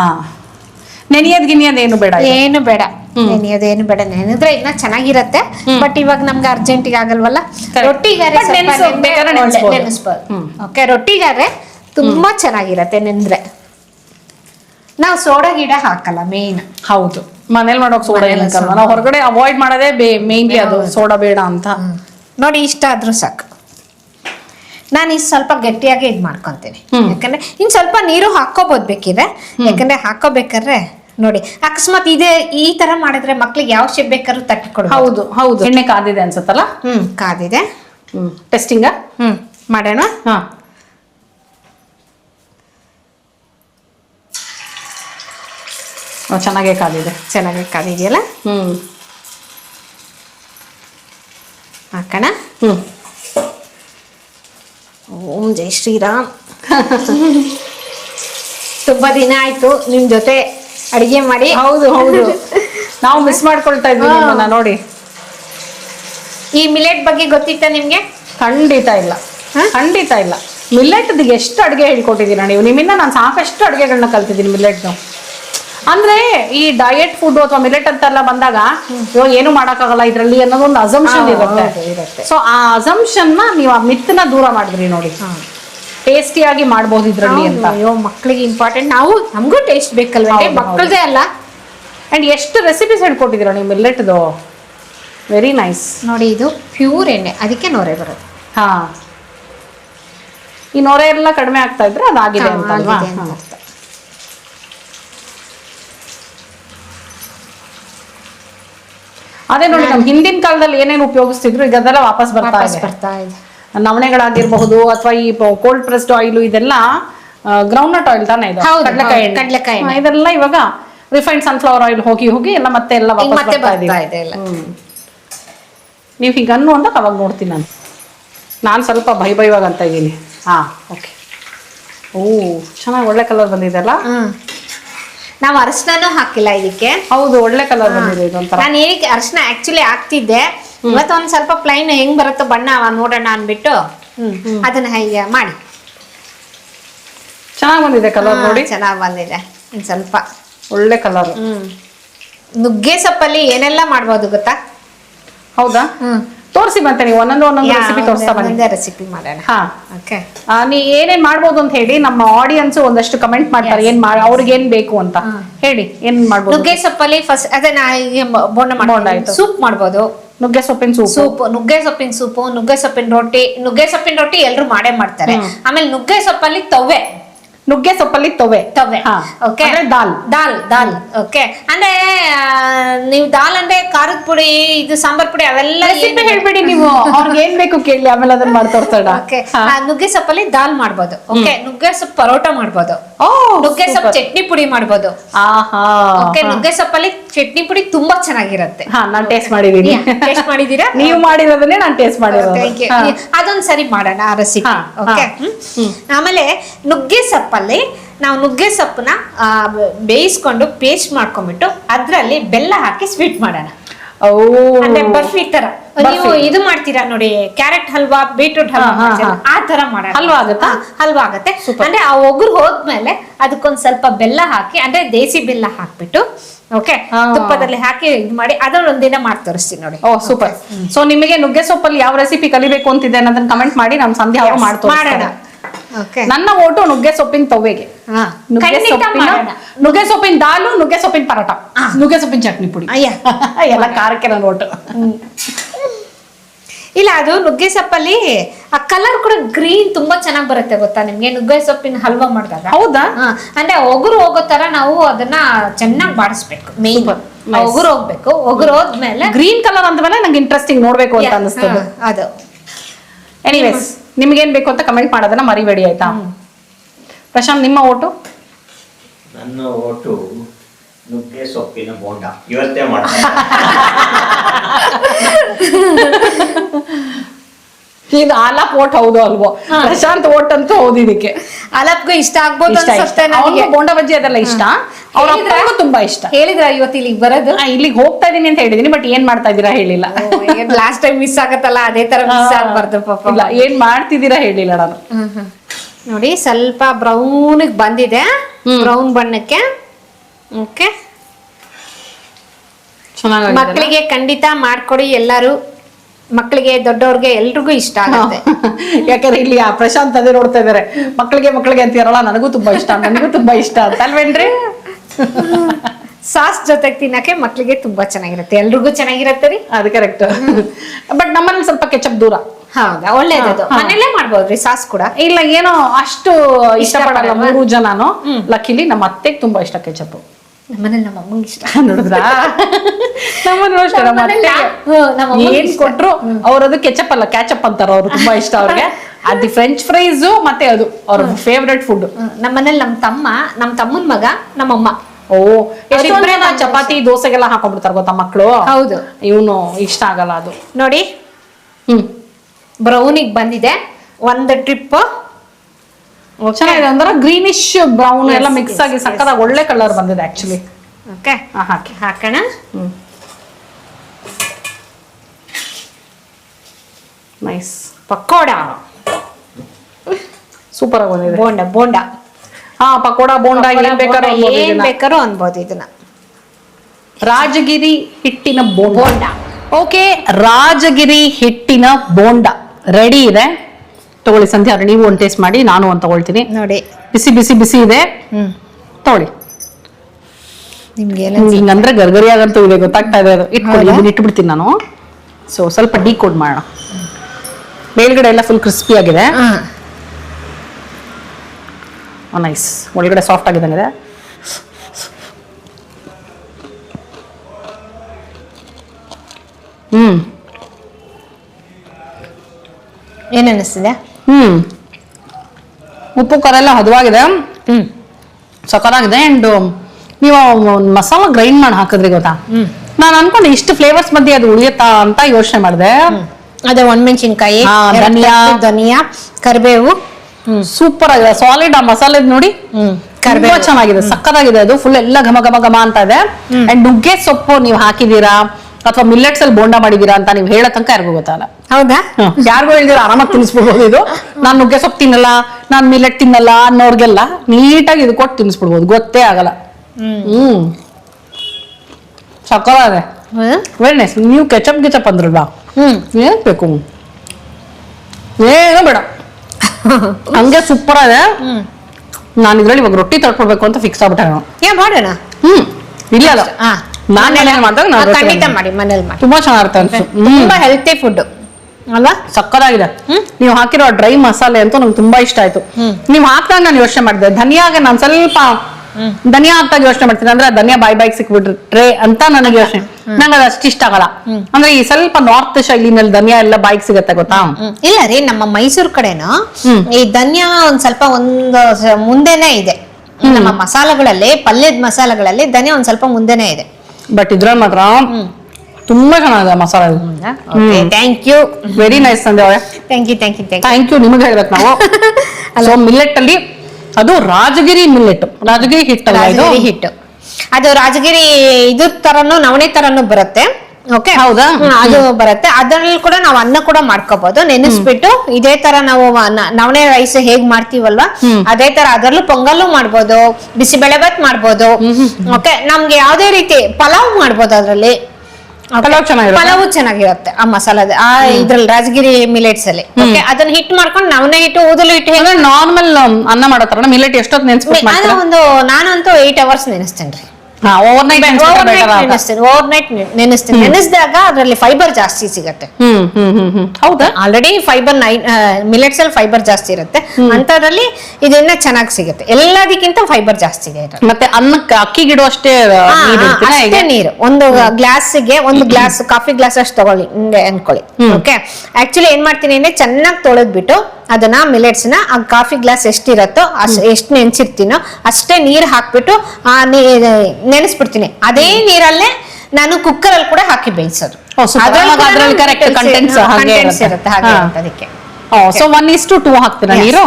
[SPEAKER 1] ನೆನೆಯದ್ ಗಿನಿಯದ್ ಏನು ಬೇಡ.
[SPEAKER 2] ಏನು ಬೇಡ. ನೆನೆಯೋದೇನು ಬೇಡ. ನೆನೆದ್ರೆ ಇನ್ನ ಚೆನ್ನಾಗಿರತ್ತೆ. ಬಟ್ ಇವಾಗ ನಮ್ಗೆ ಅರ್ಜೆಂಟಿಗೆ ಆಗಲ್ವಲ್ಲ. ರೊಟ್ಟಿಗಾರೆ
[SPEAKER 1] ನೆನ್ಸ್ಬೋದು.
[SPEAKER 2] ಓಕೆ ರೊಟ್ಟಿಗಾರೆ ತುಂಬಾ ಚೆನ್ನಾಗಿರತ್ತೆ ನೆಂದ್ರೆ. ನಾವು ಸೋಡಾ ಗಿಡ ಹಾಕಲ್ಲ ಮೇನ್
[SPEAKER 1] ಹೌದು. ಮನೇಲಿ ಮಾಡೋಕ್ ಸೋಡಾ ಏನಕ್ಕಲ್ವಾ ನಾವು ಹೊರಗಡೆ ಅವಾಯ್ಡ್ ಮಾಡೋದೇ ಮೇನ್ಲಿ ಅದು ಸೋಡಾ ಬೇಡ ಅಂತ.
[SPEAKER 2] ನೋಡಿ ಇಷ್ಟ ಆದ್ರೂ ಸಾಕು. ನಾನು ಇಷ್ಟು ಸ್ವಲ್ಪ ಗಟ್ಟಿಯಾಗಿ ಇದು ಮಾಡ್ಕೊತೀನಿ. ಯಾಕಂದ್ರೆ ಇನ್ ಸ್ವಲ್ಪ ನೀರು ಹಾಕೋಬೋದು ಬೇಕಿದ್ರೆ. ಯಾಕಂದ್ರೆ ಹಾಕೋಬೇಕಾದ್ರೆ ನೋಡಿ ಅಕಸ್ಮಾತ್ ಇದೇ ಈ ತರ ಮಾಡಿದ್ರೆ ಮಕ್ಳಿಗೆ ಯಾವ ಶೇಪ್ ಬೇಕಾದ್ರೂ ತಟ್ಟಿಕೊಡು
[SPEAKER 1] ಹೌದು ಹೌದು. ಎಣ್ಣೆ ಕಾದಿದೆ ಅನ್ಸತ್ತಲ್ಲ?
[SPEAKER 2] ಹ್ಮ್ ಕಾದಿದೆ.
[SPEAKER 1] ಹ್ಮ್ ಟೆಸ್ಟಿಂಗ
[SPEAKER 2] ಹ್ಮ್ ಮಾಡೋಣ.
[SPEAKER 1] ಹಾ. ಚೆನ್ನಾಗೇ ಕಾದಿದೆ.
[SPEAKER 2] ಚೆನ್ನಾಗೇ ಕಾದಿದೆಯಲ್ಲ?
[SPEAKER 1] ಹ್ಮ್.
[SPEAKER 2] ಹಾಕೋಣ.
[SPEAKER 1] ಹ್ಮ್.
[SPEAKER 2] ಓಂ ಜೈ ಶ್ರೀರಾಮ್. ತುಂಬಾ ದಿನ ಆಯ್ತು ನಿಮ್ ಜೊತೆ ಅಡಿಗೆ ಮಾಡಿ.
[SPEAKER 1] ಹೌದು ಹೌದು. ನಾವು ಮಿಸ್ ಮಾಡ್ಕೊಳ್ತಾ ಇದ್ವಿ. ನಿಮ್ಮನ್ನ ನೋಡಿ.
[SPEAKER 2] ಈ ಮಿಲೆಟ್ ಬಗ್ಗೆ ಗೊತ್ತಿತ್ತ ನಿಮ್ಗೆ?
[SPEAKER 1] ಖಂಡಿತ ಇಲ್ಲ. ಖಂಡಿತ ಇಲ್ಲ. ಮಿಲ್ಲೆಟ್ ಎಷ್ಟು ಅಡುಗೆ ಹೇಳ್ಕೊಟ್ಟಿದ್ದೀರಾ ನೀವು? ನಿಮ್ಮಿಂದ ನಾನು ಸಾಕಷ್ಟು ಅಡುಗೆಗಳನ್ನ ಕಲ್ತಿದ್ದೀನಿ ಮಿಲ್ಲೆಟ್ದು ಅಂದ್ರೆ ಈ ಡಯಟ್ ಫುಡ್ ಅಥವಾ ಮಿಲೆಟ್ ಅಂತೆಲ್ಲ ಬಂದಾಗ ಅಯ್ಯೋ ಏನು ಮಾಡಕ್ಕಾಗಲ್ಲ ಇದ್ರಲ್ಲಿ ಅನ್ನೋದು ಒಂದು ಅಸಂಪ್ಷನ್ ಇರುತ್ತೆ. ಸೊ ಆ ಅಸಂಪ್ಷನ್ನ ನೀವು ಆ ಮಿತ್ತನ್ನ ದೂರ ಮಾಡಿದ್ರಿ ನೋಡಿ. ಟೇಸ್ಟಿಯಾಗಿ ಮಾಡ್ಬೋದು ಇದ್ರಲ್ಲಿ ಅಂತ.
[SPEAKER 2] ಅಯ್ಯೋ ಮಕ್ಳಿಗೆ ಇಂಪಾರ್ಟೆಂಟ್ ನಾವು ನಮಗೂ ಟೇಸ್ಟ್ ಬೇಕಲ್ವೇ. ಮಕ್ಕಳದೇ ಅಲ್ಲ.
[SPEAKER 1] ಅಂಡ್ ಎಷ್ಟು ರೆಸಿಪೀಸ್ ಹೇಳ್ಕೊಟ್ಟಿದ್ದೀರಾ ನೀವು ಮಿಲ್ಲೆಟ್ದು ವೆರಿ ನೈಸ್
[SPEAKER 2] ನೋಡಿ ಇದು ಪ್ಯೂರ್ ಎಣ್ಣೆ. ಅದಕ್ಕೆ ನೊರೆ ಬರೋದು
[SPEAKER 1] ಹಾ. ಈ ನೊರೆ ಎಲ್ಲ ಕಡಿಮೆ ಆಗ್ತಾ ಇದ್ರೆ ಅದಾಗಿದೆ ಅಂತ ಅಲ್ವಾ
[SPEAKER 2] ಆಗಿದೆ ಅಂತ
[SPEAKER 1] ಹಾ.
[SPEAKER 2] ಅರ್ಥ.
[SPEAKER 1] ಅದೇ ನೋಡಿ ನಮ್ ಹಿಂದಿನ ಕಾಲದಲ್ಲಿ ಏನೇನು ಉಪಯೋಗಿಸ್ತಿದ್ರು ಈಗ ಅದೆಲ್ಲ ವಾಪಸ್ ಬರ್ತಾ
[SPEAKER 2] ವಾಪಸ್
[SPEAKER 1] ಇದೆ.
[SPEAKER 2] ಬರ್ತಾ ಇದೆ.
[SPEAKER 1] ನವಣೆಗಳಾಗಿರ್ಬಹುದು ಅಥವಾ ಈ ಕೋಲ್ಡ್ ಪ್ರೆಸ್ಡ್ ಆಯಿಲ್ ಇದೆಲ್ಲ ಗ್ರೌಂಡ್ ನಟ್ ಆಯಿಲ್ ತಾನೇ ಇದು?
[SPEAKER 2] ಹೌದು,
[SPEAKER 1] ಕಡ್ಲೆಕಾಯಿ
[SPEAKER 2] ಹೌದು,
[SPEAKER 1] ಎಣ್ಣೆ.
[SPEAKER 2] ಕಡ್ಲೆಕಾಯಿ ಎಣ್ಣೆ.
[SPEAKER 1] ಇದೆಲ್ಲ ಇವಾಗ ರಿಫೈನ್ಡ್ ಸನ್ಫ್ಲವರ್ ಆಯಿಲ್ ಹೋಗಿ ಹೋಗಿ ಎಲ್ಲ ಮತ್ತೆ ಎಲ್ಲ
[SPEAKER 2] ಈಗ
[SPEAKER 1] ವಾಪಸ್
[SPEAKER 2] ಮತ್ತೆ
[SPEAKER 1] ಬರ್ತಾ
[SPEAKER 2] ಬರ್ತಾ
[SPEAKER 1] ಇದೆ
[SPEAKER 2] ಇದೆ ಎಲ್ಲ
[SPEAKER 1] ನೀವು ಹೀಗೆ ಅನ್ನು ಅಂತ ಅವಾಗ ನೋಡ್ತೀನಿ ನಾನು. ನಾನು ಸ್ವಲ್ಪ ಭಯ ಭಯವಾಗಿ ಅಂತ ಇದ್ದೀನಿ. ಹಾ ಓಕೆ. ಓ ಚೆನ್ನಾಗಿ ಒಳ್ಳೆ ಕಲರ್ ಬಂದಿದೆ ಅಲ್ಲ?
[SPEAKER 2] ಹ್ಮ್. ನಾವು ಅರ್ಶನೂ ಹಾಕಿಲ್ಲ ಇದಕ್ಕೆ.
[SPEAKER 1] ಹೌದು ಒಳ್ಳೆ ಕಲರ್ ಬಂದಿದೆ
[SPEAKER 2] ನಾನು ಏನಕ್ಕೆ ಅರ್ಶನ ಆಕ್ಚುಲಿ ಹಾಕ್ತಿದ್ದೆ. ಇವತ್ತು ಒಂದ್ ಸ್ವಲ್ಪ ಪ್ಲೈನ್ ಹೆಂಗ್ ಬರುತ್ತೋ ಬಣ್ಣ ನೋಡೋಣ ಅನ್ಬಿಟ್ಟು ಅದನ್ನ ಹೀಗೆ ಮಾಡಿ.
[SPEAKER 1] ಚೆನ್ನಾಗಿ ಬಂದಿದೆ ಕಲರ್ ನೋಡಿ.
[SPEAKER 2] ಚೆನ್ನಾಗಿ ಬಂದಿದೆ. ಒಂದ್ ಸ್ವಲ್ಪ.
[SPEAKER 1] ಒಳ್ಳೆ ಕಲರ್
[SPEAKER 2] ಹ್ಮ್. ನುಗ್ಗೆ ಸೊಪ್ಪಲ್ಲಿ ಏನೆಲ್ಲ ಮಾಡ್ಬೋದು ಗೊತ್ತಾ?
[SPEAKER 1] ಹೌದಾ?
[SPEAKER 2] ಹ್ಮ್.
[SPEAKER 1] ತೋರಿಸಿ ಮತ್ತೆ ನೀವು ಒಂದೊಂದು ಒಂದೊಂದು ರೆಸಿಪಿ ತೋರಿಸ್ತಾ ಬನ್ನಿ.
[SPEAKER 2] ರೆಸಿಪಿ ಮಾಡೋಣ.
[SPEAKER 1] ಹಾ.
[SPEAKER 2] ಓಕೆ
[SPEAKER 1] ನೀ ಏನೇನ್ ಮಾಡ್ಬೋದು ಅಂತ ಹೇಳಿ ನಮ್ಮ ಆಡಿಯನ್ಸ್ ಒಂದಷ್ಟು ಕಮೆಂಟ್ ಮಾಡ್ತಾರೆ ಏನ್ ಮಾಡಿ ಅವ್ರಿಗೆ ಏನ್ ಬೇಕು ಅಂತ. ಹೇಳಿ ಏನ್ ಮಾಡ್ಬೋದು?
[SPEAKER 2] ನುಗ್ಗೆ ಸೊಪ್ಪಲ್ಲಿ ಫಸ್ಟ್ ಅದೇ ನಾ ಬೋಂಡ
[SPEAKER 1] ಮಾಡ್ಬೋದು
[SPEAKER 2] ಸೂಪ್ ಮಾಡ್ಬೋದು.
[SPEAKER 1] ನುಗ್ಗೆ ಸೊಪ್ಪಿನ ಸೂಪ್.
[SPEAKER 2] ಸೂಪ್ ನುಗ್ಗೆ ಸೊಪ್ಪಿನ ಸೂಪು ನುಗ್ಗೆ ಸೊಪ್ಪಿನ ರೊಟ್ಟಿ. ನುಗ್ಗೆ ಸೊಪ್ಪಿನ ರೊಟ್ಟಿ ಎಲ್ಲರೂ ಮಾಡೇ ಮಾಡ್ತಾರೆ. ಆಮೇಲೆ ನುಗ್ಗೆ ಸೊಪ್ಪಲ್ಲಿ ತವ್ವೆ.
[SPEAKER 1] ನುಗ್ಗೆ ಸೊಪ್ಪಲ್ಲಿ ತವೆ. ತವೆ.
[SPEAKER 2] ಓಕೆ
[SPEAKER 1] ದಾಲ್.
[SPEAKER 2] ದಾಲ್ ದಾಲ್. ಓಕೆ ಅಂದ್ರೆ ನೀವು ದಾಲ್ ಅಂದ್ರೆ ಖಾರದ ಪುಡಿ ಇದು ಸಾಂಬಾರ್ ಪುಡಿ ಅವೆಲ್ಲ
[SPEAKER 1] ಹೇಳ್ಬೇಡಿ ನೀವು. ಅವ್ರಿಗೆ ಏನ್ ಬೇಕು ಕೇಳಿ ಆಮೇಲೆ ಅದನ್ನ ಮಾಡ್ತಾ
[SPEAKER 2] ಓಕೆ ನುಗ್ಗೆ ಸೊಪ್ಪಲ್ಲಿ ದಾಲ್ ಮಾಡ್ಬೋದು. ಓಕೆ ನುಗ್ಗೆ ಸೊಪ್ಪು ಪರೋಟ ಮಾಡ್ಬೋದು. ನುಗ್ಗೆ ಸೊಪ್ಪು ಚಟ್ನಿ ಪುಡಿ
[SPEAKER 1] ಮಾಡಬಹುದು
[SPEAKER 2] ಓಕೆ ನುಗ್ಗೆ ಸೊಪ್ಪಲ್ಲಿ ಚಟ್ನಿ ಪುಡಿ ತುಂಬಾ ಚೆನ್ನಾಗಿರುತ್ತೆ.
[SPEAKER 1] ನಾನ್ ಟೇಸ್ಟ್ ಮಾಡಿದೀನಿ.
[SPEAKER 2] ಟೇಸ್ಟ್ ಮಾಡಿದೀರಾ?
[SPEAKER 1] ನೀವು ಮಾಡಿರೋದನ್ನೇ ನಾನ್ ಟೇಸ್ಟ್ ಮಾಡಿರೋದು.
[SPEAKER 2] ಅದೊಂದ್ ಸರಿ ಮಾಡೋಣ ಆ ರೆಸಿಪಿ ಓಕೆ ಆಮೇಲೆ ನುಗ್ಗೆ ಸೊಪ್ಪಲ್ಲಿ ನಾವು ನುಗ್ಗೆ ಸೊಪ್ಪನ್ನ ಬೇಯಿಸ್ಕೊಂಡು ಪೇಸ್ಟ್ ಮಾಡ್ಕೊಂಡ್ಬಿಟ್ಟು ಅದ್ರಲ್ಲಿ ಬೆಲ್ಲ ಹಾಕಿ ಸ್ವೀಟ್ ಮಾಡೋಣ.
[SPEAKER 1] ಓ.
[SPEAKER 2] ಅಂದ್ರೆ ಬರ್ಫಿ ತರ. ನೀವು ಇದು ಮಾಡ್ತೀರಾ ನೋಡಿ ಕ್ಯಾರೆಟ್ ಹಲ್ವಾ ಬೀಟ್ರೂಟ್ ಹಲ್ವಾ? ಆ ತರ ಮಾಡ
[SPEAKER 1] ಹಲ್ವಾ ಆಗುತ್ತಾ?
[SPEAKER 2] ಹಲ್ವಾ ಆಗುತ್ತೆ. ಅಂದ್ರೆ ಆ ಒಗ್ರು ಹೋದ್ಮೇಲೆ ಅದಕ್ಕೊಂದ್ ಸ್ವಲ್ಪ ಬೆಲ್ಲ ಹಾಕಿ ಅಂದ್ರೆ ದೇಸಿ ಬೆಲ್ಲ ಹಾಕ್ಬಿಟ್ಟು ಓಕೆ ತುಪ್ಪದಲ್ಲಿ ಹಾಕಿ ಇದು ಮಾಡಿ ಅದನ್ನ ಒಂದಿನ ಮಾಡಿ ತೋರಿಸ್ತೀನಿ ನೋಡಿ.
[SPEAKER 1] ಓ ಸೂಪರ್. ಸೊ ನಿಮಗೆ ನುಗ್ಗೆ ಸೊಪ್ಪಲ್ಲಿ ಯಾವ ರೆಸಿಪಿ ಕಲಿಬೇಕು ಅಂತಿದೆ ಅನ್ನೋದನ್ನ ಕಮೆಂಟ್ ಮಾಡಿ ನಮ್ ಸಂಧ್ಯಾ ಅವರು
[SPEAKER 2] ಮಾಡೋಣ.
[SPEAKER 1] ಮಾಡ್ತಾರೆ ನನ್ನ ಓಟು ನುಗ್ಗೆ ಸೊಪ್ಪಿನ ತವ್ವೆಗೆ. ನುಗ್ಗೆ ಸೊಪ್ಪಿನ. ನುಗ್ಗೆ ಸೊಪ್ಪಿನ ದಾಲು ನುಗ್ಗೆ ಸೊಪ್ಪಿನ ಪರೋಟ. ನುಗ್ಗೆ ಸೊಪ್ಪಿನ ಚಟ್ನಿ ಪುಡಿ.
[SPEAKER 2] ಅಯ್ಯ.
[SPEAKER 1] ಎಲ್ಲ ಖಾರಕ್ಕೆ ನನ್ನ ಓಟು.
[SPEAKER 2] ಇಲ್ಲ ಅದು ನುಗ್ಗೆ ಸೊಪ್ಪಲ್ಲಿ ಆ ಕಲರ್ ಕೂಡ ಗ್ರೀನ್ ತುಂಬಾ ಚೆನ್ನಾಗಿ ಬರುತ್ತೆ ಗೊತ್ತಾ ನಿಮ್ಗೆ? ನುಗ್ಗೆ ಸೊಪ್ಪಿನ ಹಲ್ವಾ ಮಾಡಿದಾಗ.
[SPEAKER 1] ಹೌದಾ?
[SPEAKER 2] ಅಂದ್ರೆ ಒಗುರು ಹೋಗೋ ತರ ನಾವು ಅದನ್ನ ಚೆನ್ನಾಗಿ ಬಾಡಿಸ್ಬೇಕು ಮೇನ್ ಒಗರು ಹೋಗ್ಬೇಕು. ಒಗುರು ಹೋದ್ಮೇಲೆ
[SPEAKER 1] ಗ್ರೀನ್ ಕಲರ್ ಅಂದ್ಮೇಲೆ ನಂಗೆ ಇಂಟ್ರೆಸ್ಟಿಂಗ್ ನೋಡ್ಬೇಕು ಅಂತ ಅನಿಸ್ತದೆ.
[SPEAKER 2] ಅದು.
[SPEAKER 1] ಎನಿವೇಸ್ ನಿಮ್ಗೇನ್ ಬೇಕು ಅಂತ ಕಮೆಂಟ್ ಮಾಡೋದನ್ನ ಮರಿಬೇಡಿ ಆಯ್ತಾ? ಪ್ರಶಾಂತ್ ನಿಮ್ಮ ಓಟು?
[SPEAKER 3] ನನ್ನ ಒಟ್ಟು ನುಗ್ಗೆ ಸೊಪ್ಪಿನ ಬೋಂಡ. ಇವತ್ತೇ ಮಾಡ
[SPEAKER 1] ಇದು ಆಲಾಪ್ ಓಟ್ ಹೌದು ಅಲ್ವೋ? ಪ್ರಶಾಂತ್ ಓಟ್ ಅಂತೂ ಹೌದು ಇದಕ್ಕೆ.
[SPEAKER 2] ಅಲಪ್ಗೂ ಇಷ್ಟ ಆಗ್ಬೋದು
[SPEAKER 1] ಇಷ್ಟ
[SPEAKER 2] ಅನ್ಸುತ್ತೆ
[SPEAKER 1] ಇಷ್ಟ.
[SPEAKER 2] ನನಗೆ.
[SPEAKER 1] ಬೋಂಡ ಬಜ್ಜಿ ಅದೆಲ್ಲ ಇಷ್ಟ. ಅವ್ರ? ತುಂಬಾ ಇಷ್ಟ.
[SPEAKER 2] ಹೇಳಿದ್ರ ಇವತ್ತು ಇಲ್ಲಿಗೆ ಬರೋದು?
[SPEAKER 1] ಆ, ಇಲ್ಲಿಗೆ ಹೋಗ್ತಾ ಇದೀನಿ ಅಂತ ಹೇಳಿದೀನಿ ಬಟ್ ಏನ್ ಮಾಡ್ತಾ ಇದೀರಾ ಹೇಳಿಲ್ಲ.
[SPEAKER 2] ಲಾಸ್ಟ್ ಟೈಮ್ ಮಿಸ್ ಆಗತ್ತಲ್ಲ ಅದೇ ತರ ಮಿಸ್ ಆಗ್ಬಾರ್ದು ಪಾಪ.
[SPEAKER 1] ಇಲ್ಲ ಏನ್ ಮಾಡ್ತಿದ್ದೀರಾ ಹೇಳಿಲ್ಲ ನಾನು.
[SPEAKER 2] ನೋಡಿ ಸ್ವಲ್ಪ ಬ್ರೌನ್ ಬಂದಿದೆ. ಬ್ರೌನ್ ಬಣ್ಣಕ್ಕೆ. ಓಕೆ.
[SPEAKER 1] ಚೆನ್ನಾಗಿ
[SPEAKER 2] ಮಕ್ಕಳಿಗೆ ಖಂಡಿತ ಮಾಡ್ಕೊಡಿ ಎಲ್ಲಾರು ಮಕ್ಕಳಿಗೆ ದೊಡ್ಡವ್ರಿಗೆ ಎಲ್ರಿಗೂ ಇಷ್ಟ ಆಗುತ್ತೆ.
[SPEAKER 1] ಯಾಕಂದ್ರೆ ಇಲ್ಲಿ ಆ ಪ್ರಶಾಂತ್ ಅದೇ ನೋಡ್ತಾ ಇದಾರೆ. ಮಕ್ಕಳಿಗೆ ಮಕ್ಕಳಿಗೆ ಅಂತೀರಲ್ಲ ನನಗೂ ತುಂಬಾ ಇಷ್ಟ ನನಗೂ ತುಂಬಾ ಇಷ್ಟ ಅಂತ ಅಲ್ವೇನ್ರಿ?
[SPEAKER 2] ಸಾಸ್ ಜೊತೆಗೆ ತಿನ್ನಕ್ಕೆ ಮಕ್ಕಳಿಗೆ ತುಂಬಾ ಚೆನ್ನಾಗಿರುತ್ತೆ. ಎಲ್ರಿಗೂ ಚೆನ್ನಾಗಿರುತ್ತೆ ರೀ?
[SPEAKER 1] ಅದು ಕರೆಕ್ಟ್. ಬಟ್ ನಮ್ಮಲ್ಲಿ ಸ್ವಲ್ಪ ಕೆಚಪ್ ದೂರ.
[SPEAKER 2] ಹೌದಾ? ಒಳ್ಳೇದದು ಮನೇಲೇ ಮಾಡ್ಬೋದ್ರಿ ಸಾಸ್ ಕೂಡ?
[SPEAKER 1] ಇಲ್ಲ ಏನೋ ಅಷ್ಟು ಇಷ್ಟಪಡಲ್ಲ? ಮೂರು ಜನನು. ಲಕ್ಕಿಲಿ ನಮ್ಮ ಅತ್ತೆಗೆ ತುಂಬಾ ಇಷ್ಟ ಕೆಚಪ್
[SPEAKER 2] ನಮ್ಮನೇಲಿ ನಮ್ಮ ಅಮ್ಮಂಗೆ ಇಷ್ಟ.
[SPEAKER 1] ನೋಡಿದ್ರಾ? ನಮ್ಮನ್ನು ಅಷ್ಟೇ ನಮ್ಮ
[SPEAKER 2] ಅಮ್ಮಂಗೆ
[SPEAKER 1] ಏನ್. ಕೊಟ್ರು ಅವ್ರದು ಕೆಚಪ್ ಅಲ್ಲ ಕ್ಯಾಚಪ್ ಅಂತಾರ ಅವ್ರು ತುಂಬಾ ಇಷ್ಟ ಅವ್ರಿಗೆ. ಅದು ಫ್ರೆಂಚ್ ಫ್ರೈಸ್ ಮತ್ತೆ ಅದು ಅವ್ರ ಫೇವ್ರೆಟ್ ಫುಡ್
[SPEAKER 2] ನಮ್ಮನೇಲಿ ನಮ್ಮ ತಮ್ಮ ನಮ್ಮ ತಮ್ಮನ ಮಗ ನಮ್ಮಮ್ಮ
[SPEAKER 1] ಓ ಎಷ್ಟೊಂದ್ರೆ ಚಪಾತಿ ದೋಸೆಗೆಲ್ಲ ಹಾಕೊಂಡ್ಬಿಡ್ತಾರೆ ಗೊತ್ತಾ ಮಕ್ಕಳು
[SPEAKER 2] ಹೌದು.
[SPEAKER 1] ಇವನು ಇಷ್ಟ ಆಗಲ್ಲ ಅದು.
[SPEAKER 2] ನೋಡಿ.
[SPEAKER 1] ಹ್ಮ್.
[SPEAKER 2] ಬ್ರೌನಿಗ್ ಬಂದಿದೆ. ಒಂದು ಟ್ರಿಪ್
[SPEAKER 1] ಚೆನ್ನಾಗಿದೆ ಅಂದ್ರೆ ಗ್ರೀನಿಶ್ ಬ್ರೌನ್ ಎಲ್ಲ ಮಿಕ್ಸ್ ಆಗಿ ಸಕ್ಕತ್ತಾಗಿ ಒಳ್ಳೆ ಕಲರ್ ಬಂದಿದೆ ಆಕ್ಚುಲಿ
[SPEAKER 2] ಓಕೆ
[SPEAKER 1] ಹಾಕಿ
[SPEAKER 2] ಹಾಕೋಣ.
[SPEAKER 1] ನೈಸ್
[SPEAKER 2] ಪಕೋಡ.
[SPEAKER 1] ಸೂಪರ್ ಆಗಿ ಬಂದಿದೆ.
[SPEAKER 2] ಬೋಂಡ ಬೋಂಡ.
[SPEAKER 1] ಹಾ ಪಕೋಡ ಬೋಂಡ ಏನ್ ಬೇಕಾದ್ರೂ ಅನ್ಬೋದು
[SPEAKER 2] ಏನ್. ಬೇಕಾದ್ರೂ ಅನ್ಬೋದು ಇದನ್ನ.
[SPEAKER 1] ರಾಜಗಿರಿ ಹಿಟ್ಟಿನ ಬೋಂಡ. ಓಕೆ ರಾಜಗಿರಿ ಹಿಟ್ಟಿನ ಬೋಂಡ. ರೆಡಿ ಇದೆ? ತಗೊಳ್ಳಿ ಸಂಧ್ಯಾ ಅವ್ರೆ, ನೀವು ಒಂದು ಟೇಸ್ಟ್ ಮಾಡಿ ನಾನು ಒಂದು ತಗೊಳ್ತೀನಿ.
[SPEAKER 2] ನೋಡಿ.
[SPEAKER 1] ಬಿಸಿ ಬಿಸಿ ಬಿಸಿ ಇದೆ. ತಗೊಳ್ಳಿ.
[SPEAKER 2] ನಿಮ್ಗೆ
[SPEAKER 1] ಹಿಂಗಂದ್ರೆ ಗರ್ಗರಿಯಾಗಂತೂ ಇದೆ ಗೊತ್ತಾಗ್ತಾ ಇದೆ ಅದು. ಇಟ್ಕೊಳ್ಳಿ? ಇದನ್ನ ಇಟ್ಬಿಡ್ತೀನಿ ನಾನು. ಸೊ ಸ್ವಲ್ಪ ಡೀ ಕೋಡ್ ಮಾಡೋಣ. ಮೇಲ್ಗಡೆ ಎಲ್ಲ ಫುಲ್ ಕ್ರಿಸ್ಪಿ ಆಗಿದೆ. ನೈಸ್ ಒಳಗಡೆ ಸಾಫ್ಟ್ ಆಗಿದಂಗಿದೆ ಹ್ಮ್.
[SPEAKER 2] ಏನ್
[SPEAKER 1] ಹ್ಮ್. ಉಪ್ಪು ಖಾರ ಎಲ್ಲ ಹದವಾಗಿದೆ.
[SPEAKER 2] ಹ್ಮ್.
[SPEAKER 1] ಸಕ್ಕರಾಗಿದೆ ಅಂಡ್ ನೀವು ಒಂದ್ ಮಸಾಲ ಗ್ರೈಂಡ್ ಮಾಡಿ ಹಾಕಿದ್ರಿ ಗೊತ್ತಾ? ನಾನು ಅನ್ಕೊಂಡೆ ಇಷ್ಟು ಫ್ಲೇವರ್ಸ್ ಮಧ್ಯೆ ಅದು ಉಳಿಯುತ್ತಾ ಅಂತ ಯೋಚನೆ ಮಾಡಿದೆ.
[SPEAKER 2] ಅದೇ ಒಣಮೆಣಸಿನ್ಕಾಯಿ
[SPEAKER 1] ಹಾ, ಧನಿಯಾ.
[SPEAKER 2] ಧನಿಯಾ ಕರಿಬೇವು. ಹ್ಮ್.
[SPEAKER 1] ಸೂಪರ್ ಆಗಿದೆ. ಸಾಲಿಡ್ ಆ ಮಸಾಲೆ ನೋಡಿ.
[SPEAKER 2] ಹ್ಮ್.
[SPEAKER 1] ತುಂಬಾ
[SPEAKER 2] ಕರಿಬೇವು.
[SPEAKER 1] ಚೆನ್ನಾಗಿದೆ. ಸಕ್ಕತ್ತಾಗಿದೆ ಅದು. ಫುಲ್ ಎಲ್ಲ ಘಮ ಘಮ ಘಮ ಅಂತ ಇದೆ. ಅಂಡ್ ನುಗ್ಗೆ ಸೊಪ್ಪು ನೀವು ಹಾಕಿದೀರಾ ಅಥವಾ ಮಿಲ್ಲೆಟ್ಸ್ ಅಲ್ಲಿ ಬೋಂಡ ಮಾಡಿದೀರಾ ಅಂತ ನೀವು ಹೇಳೋ ತನಕ ಯಾರಿಗೂ ಗೊತ್ತಾಗಲ್ಲ.
[SPEAKER 2] ಹೌದಾ?
[SPEAKER 1] ಯಾರಿಗೂ ಹೇಳಿದ್ರೆ ಆರಾಮಾಗಿ ತಿನ್ಸ್ಬಿಡ್ಬೋದು ಇದು. ನಾನು ನುಗ್ಗೆ ಸೊಪ್ಪು ತಿನ್ನಲ್ಲ ನಾನು ಮಿಲೆಟ್ ತಿನ್ನಲ್ಲ ಅನ್ನೋರ್ಗೆಲ್ಲ ನೀಟಾಗಿ ಇದು ಕೊಟ್ಟು ತಿನ್ಸ್ಬಿಡ್ಬೋದು. ಗೊತ್ತೇ ಆಗಲ್ಲ. ಹ್ಮ್.
[SPEAKER 2] ಹ್ಮ್.
[SPEAKER 1] ವೆರಿ ನೈಸ್ ನೀವು ಕೆಚಪ್ ಗಿಚಪ್ ಅಂದ್ರಲ್ವಾ?
[SPEAKER 2] ಹ್ಮ್.
[SPEAKER 1] ಏನ್ ಬೇಕು? ಏನು ಬೇಡ. ಹಂಗೆ ಸೂಪರ್
[SPEAKER 2] ಹ್ಮ್.
[SPEAKER 1] ನಾನು ಇದ್ರಲ್ಲಿ ಇವಾಗ ರೊಟ್ಟಿ ತಡ್ಕೊಡ್ಬೇಕು ಅಂತ ಫಿಕ್ಸ್ ಆಗ್ಬಿಟ್ಟೆ ನಾನು.
[SPEAKER 2] ಏನ್ ಮಾಡೋಣ?
[SPEAKER 1] ಹ್ಮ್. ಇಲ್ಲ ಅಲ್ಲ. ನಾನ್ ಮಾಡಿದಾಗ ನಾನು
[SPEAKER 2] ಖಂಡಿತ. ಮಾಡಿ ಮನೇಲಿ ಮಾಡಿ.
[SPEAKER 1] ತುಂಬಾ ಚೆನ್ನಾಗಿರುತ್ತೆ ಅನ್ಸು.
[SPEAKER 2] ತುಂಬಾ ಹೆಲ್ತಿ ಫುಡ್ ಅಲ್ವಾ
[SPEAKER 1] ಸಕ್ಕದಾಗಿದೆ ನೀವು ಹಾಕಿರೋ ಡ್ರೈ ಮಸಾಲೆ ಅಂತೂ ನಂಗೆ ತುಂಬಾ ಇಷ್ಟ ಆಯ್ತು. ನೀವು ಹಾಕ್ದಾಗ ನಾನು ಯೋಚನೆ ಮಾಡಿದೆ. ಧನಿಯಾಗ ನಾನು ಸ್ವಲ್ಪ ಧನಿಯಾ ಹಾಕ್ದಾಗ ಯೋಚನೆ ಮಾಡ್ತೀನಿ. ಅಂದ್ರೆ ಧನಿಯಾ ಬಾಯ್ ಬಾಯ್ ಸಿಕ್ಬಿಟ್ರೆ ಅಂತ ನನಗೆ ಯೋಚನೆ. ನಂಗೆ ಅದು ಅಷ್ಟು ಇಷ್ಟ ಆಗಲ್ಲ. ಅಂದ್ರೆ ಈ ಸ್ವಲ್ಪ ನಾರ್ತ್ ಶೈಲಿನಲ್ಲಿ ಧನಿಯಾ ಎಲ್ಲ ಬಾಯ್ಗೆ ಸಿಗತ್ತೆ ಗೊತ್ತಾ.
[SPEAKER 2] ಇಲ್ಲ ರೀ ನಮ್ಮ ಮೈಸೂರ್ ಕಡೆನ ಈ ಧನಿಯಾ ಒಂದ್ ಸ್ವಲ್ಪ ಒಂದ್ ಮುಂದೆನೆ ಇದೆ. ನಮ್ಮ ಮಸಾಲೆಗಳಲ್ಲಿ ಪಲ್ಯದ ಮಸಾಲೆಗಳಲ್ಲಿ ಧನಿಯಾ ಒಂದ್ ಸ್ವಲ್ಪ ಮುಂದೆನೆ ಇದೆ.
[SPEAKER 1] ಬಟ್ ಇದ್ರ ಮಾತ್ರ ತುಂಬಾ ಚೆನ್ನಾಗಿದೆ ಮಸಾಲೆ
[SPEAKER 2] thank you?
[SPEAKER 1] Very nice Sandhya ಅವರೇ.
[SPEAKER 2] Thank you thank you thank
[SPEAKER 1] you ನಿಮಗೆ ಹೇಳ್ಬೇಕು ನಾವು. ಸೊ ಮಿಲ್ಲೆಟ್ ಅಲ್ಲಿ ಅದು ರಾಜಗಿರಿ ಮಿಲ್ಲೆಟ್ ರಾಜಗಿರಿ ಹಿಟ್ಟಲ್ಲ ಇದು?
[SPEAKER 2] ರಾಜಗಿರಿ ಹಿಟ್ಟು ಅದು ರಾಜಗಿರಿ ಇದ್ರ ತರನು ನವಣೆ ತರನು ಬರುತ್ತೆ. ಓಕೆ
[SPEAKER 1] ಹೌದಾ?
[SPEAKER 2] ಅದು ಬರುತ್ತೆ. ಅದರಲ್ಲಿ ಕೂಡ ನಾವು ಅನ್ನ ಕೂಡ ಮಾಡ್ಕೋಬಹುದು ನೆನೆಸ್ಬಿಟ್ಟು ಇದೇ ತರ ನಾವು ನವಣೆ ರೈಸ್ ಹೇಗ್ ಮಾಡ್ತೀವಲ್ವಾ? ಅದೇ ತರ ಅದರಲ್ಲೂ ಪೊಂಗಲ್ಲು ಮಾಡ್ಬೋದು ಬಿಸಿಬೇಳೆಬಾತ್ ಮಾಡ್ಬೋದು. ಓಕೆ ನಮ್ಗೆ ಯಾವ್ದೇ ರೀತಿ ಪಲಾವ್ ಮಾಡ್ಬೋದು ಅದ್ರಲ್ಲಿ.
[SPEAKER 1] ಪಲಾವ್ ಚೆನ್ನಾಗಿರುತ್ತೆ.
[SPEAKER 2] ಪಲಾವು ಚೆನ್ನಾಗಿರುತ್ತೆ. ಆ ಮಸಾಲಾದ ಆ ಇದ್ರಲ್ಲಿ ರಾಜಗಿರಿ ಮಿಲೆಟ್ಸ್ ಅಲ್ಲಿ. ಅದನ್ನ ಹಿಟ್ ಮಾಡ್ಕೊಂಡು ನವನೆ ಹಿಟ್ಟು ಊದಲು ಹಿಟ್ಟು
[SPEAKER 1] ನಾರ್ಮಲ್ ಅನ್ನ ಮಾಡೋ ತರ ಮಿಲೆಟ್ ಎಷ್ಟೊತ್ತು ನೆನೆಸ್ಬೇಕು
[SPEAKER 2] ಒಂದು ನಾನಂತೂ ಏಟ್ ಅವರ್ಸ್ ನೆನೆಸ್ತೇನೆ ರೀ
[SPEAKER 1] ಓವರ್ ನೈಟ್
[SPEAKER 2] ಓವರ್ ನೆನೆಸ್ತೀನಿ ಓವರ್ ನೈಟ್ ನೆನೆಸ್ತೀನಿ. ನೆನೆಸಿದಾಗ ಅದರಲ್ಲಿ ಫೈಬರ್ ಜಾಸ್ತಿ ಸಿಗತ್ತೆ.
[SPEAKER 1] ಹೌದಾ?
[SPEAKER 2] ಆಲ್ರೆಡಿ ಫೈಬರ್ ನೈನ್ ಮಿಲೆಟ್ಸ್ ಅಲ್ಲಿ ಫೈಬರ್ ಜಾಸ್ತಿ ಇರುತ್ತೆ. ಅಂತದ್ರಲ್ಲಿ ಇದನ್ನ ಚೆನ್ನಾಗಿ ಸಿಗುತ್ತೆ. ಎಲ್ಲದಕ್ಕಿಂತ ಫೈಬರ್ ಜಾಸ್ತಿ ಇದೆ
[SPEAKER 1] ಮತ್ತೆ ಅನ್ನಕ್ಕೆ
[SPEAKER 2] ಅಕ್ಕಿ
[SPEAKER 1] ಗಿಡ
[SPEAKER 2] ಅಷ್ಟೇ ನೀರು ಒಂದು ಗ್ಲಾಸ್ಗೆ ಒಂದು ಗ್ಲಾಸ್ ಕಾಫಿ ಗ್ಲಾಸ್ ಅಷ್ಟು ತಗೊಳ್ಳಿ ಅನ್ಕೊಳ್ಳಿ. ಓಕೆ ಆಕ್ಚುಲಿ ಏನ್ ಮಾಡ್ತೀನಿ ಅಂದ್ರೆ ಚೆನ್ನಾಗಿ ತೊಳೆದ್ಬಿಟ್ಟು ಅದನ್ನ ಮಿಲೆಟ್ಸ್ನ ಆ ಕಾಫಿ ಗ್ಲಾಸ್ ಎಷ್ಟಿರತ್ತೋ ಅಷ್ಟ್ ಎಷ್ಟು ನೆನ್ಸಿರ್ತೀನೋ ಅಷ್ಟೇ ನೀರ್ ಹಾಕ್ಬಿಟ್ಟು ಆ ನೆನೆಸ್ಬಿಡ್ತೀನಿ. ಅದೇ ನೀರಲ್ಲೇ ನಾನು ಕುಕ್ಕರ್ ಅಲ್ಲಿ ಕೂಡ ಹಾಕಿ ಬೇಯಿಸೋದು. ಅದಕ್ಕೆ.
[SPEAKER 1] So one is to two ಹಾಕ್ತೀರಾ ನೀರು?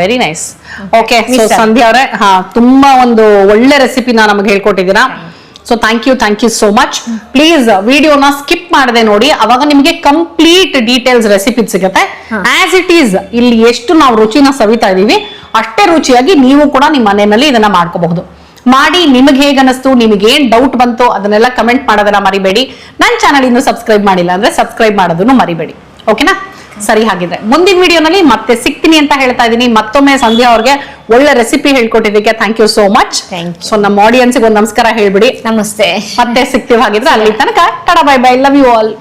[SPEAKER 1] ವೆರಿ ನೈಸ್ ಓಕೆ ಸಂಧ್ಯಾ ಅವರೇ ಹಾ ತುಂಬಾ ಒಂದು ಒಳ್ಳೆ ರೆಸಿಪಿನ ನಮಗೆ ಹೇಳ್ಕೊಟ್ಟಿದ್ದೀರಾ. So thank you thank you so much please ವಿಡಿಯೋನ ಸ್ಕಿಪ್ ಮಾಡದೆ ನೋಡಿ. ಅವಾಗ ನಿಮಗೆ ಕಂಪ್ಲೀಟ್ ಡೀಟೇಲ್ಸ್ ರೆಸಿಪಿ ಸಿಗುತ್ತೆ. ಆಸ್ ಇಟ್ ಈಸ್ ಇಲ್ಲಿ ಎಷ್ಟು ನಾವು ರುಚಿನ ಸವಿತಾ ಇದೀವಿ ಅಷ್ಟೇ ರುಚಿಯಾಗಿ ನೀವು ಕೂಡ ನಿಮ್ಮ ಮನೆಯಲ್ಲಿ ಇದನ್ನ ಮಾಡ್ಕೋಬಹುದು. ಮಾಡಿ ನಿಮಗೆ ಹೇಗೆ ಅನಿಸ್ತು ನಿಮಗೆ ಏನ್ ಡೌಟ್ ಬಂತು ಅದನ್ನೆಲ್ಲ ಕಮೆಂಟ್ ಮಾಡೋದನ್ನ ಮರಿಬೇಡಿ. ನನ್ನ ಚಾನಲ್ ಇನ್ನು ಸಬ್ಸ್ಕ್ರೈಬ್ ಮಾಡಿಲ್ಲ ಅಂದ್ರೆ ಸಬ್ಸ್ಕ್ರೈಬ್ ಮಾಡೋದನ್ನು ಮರಿಬೇಡಿ. ಓಕೆನಾ ಸರಿ ಹಾಗಿದ್ರೆ. ಮುಂದಿನ ವಿಡಿಯೋನಲ್ಲಿ ಮತ್ತೆ ಸಿಗ್ತೀನಿ ಅಂತ ಹೇಳ್ತಾ ಇದ್ದೀನಿ. ಮತ್ತೊಮ್ಮೆ ಸಂಧ್ಯಾ ಅವ್ರಿಗೆ ಒಳ್ಳೆ recipe ಹೇಳ್ಕೊಟ್ಟಿದ್ದಕ್ಕೆ thank you so much. So ನಮ್ಮ ಆಡಿಯನ್ಸ್ಗೆ ಒಂದು ನಮಸ್ಕಾರ ಹೇಳ್ಬಿಡಿ.
[SPEAKER 2] ನಮಸ್ತೆ.
[SPEAKER 1] ಮತ್ತೆ ಸಿಗ್ತೀವಿ ಹಾಗಿದ್ರೆ ಅಲ್ಲಿ ತನಕ. Tada bye bye love you all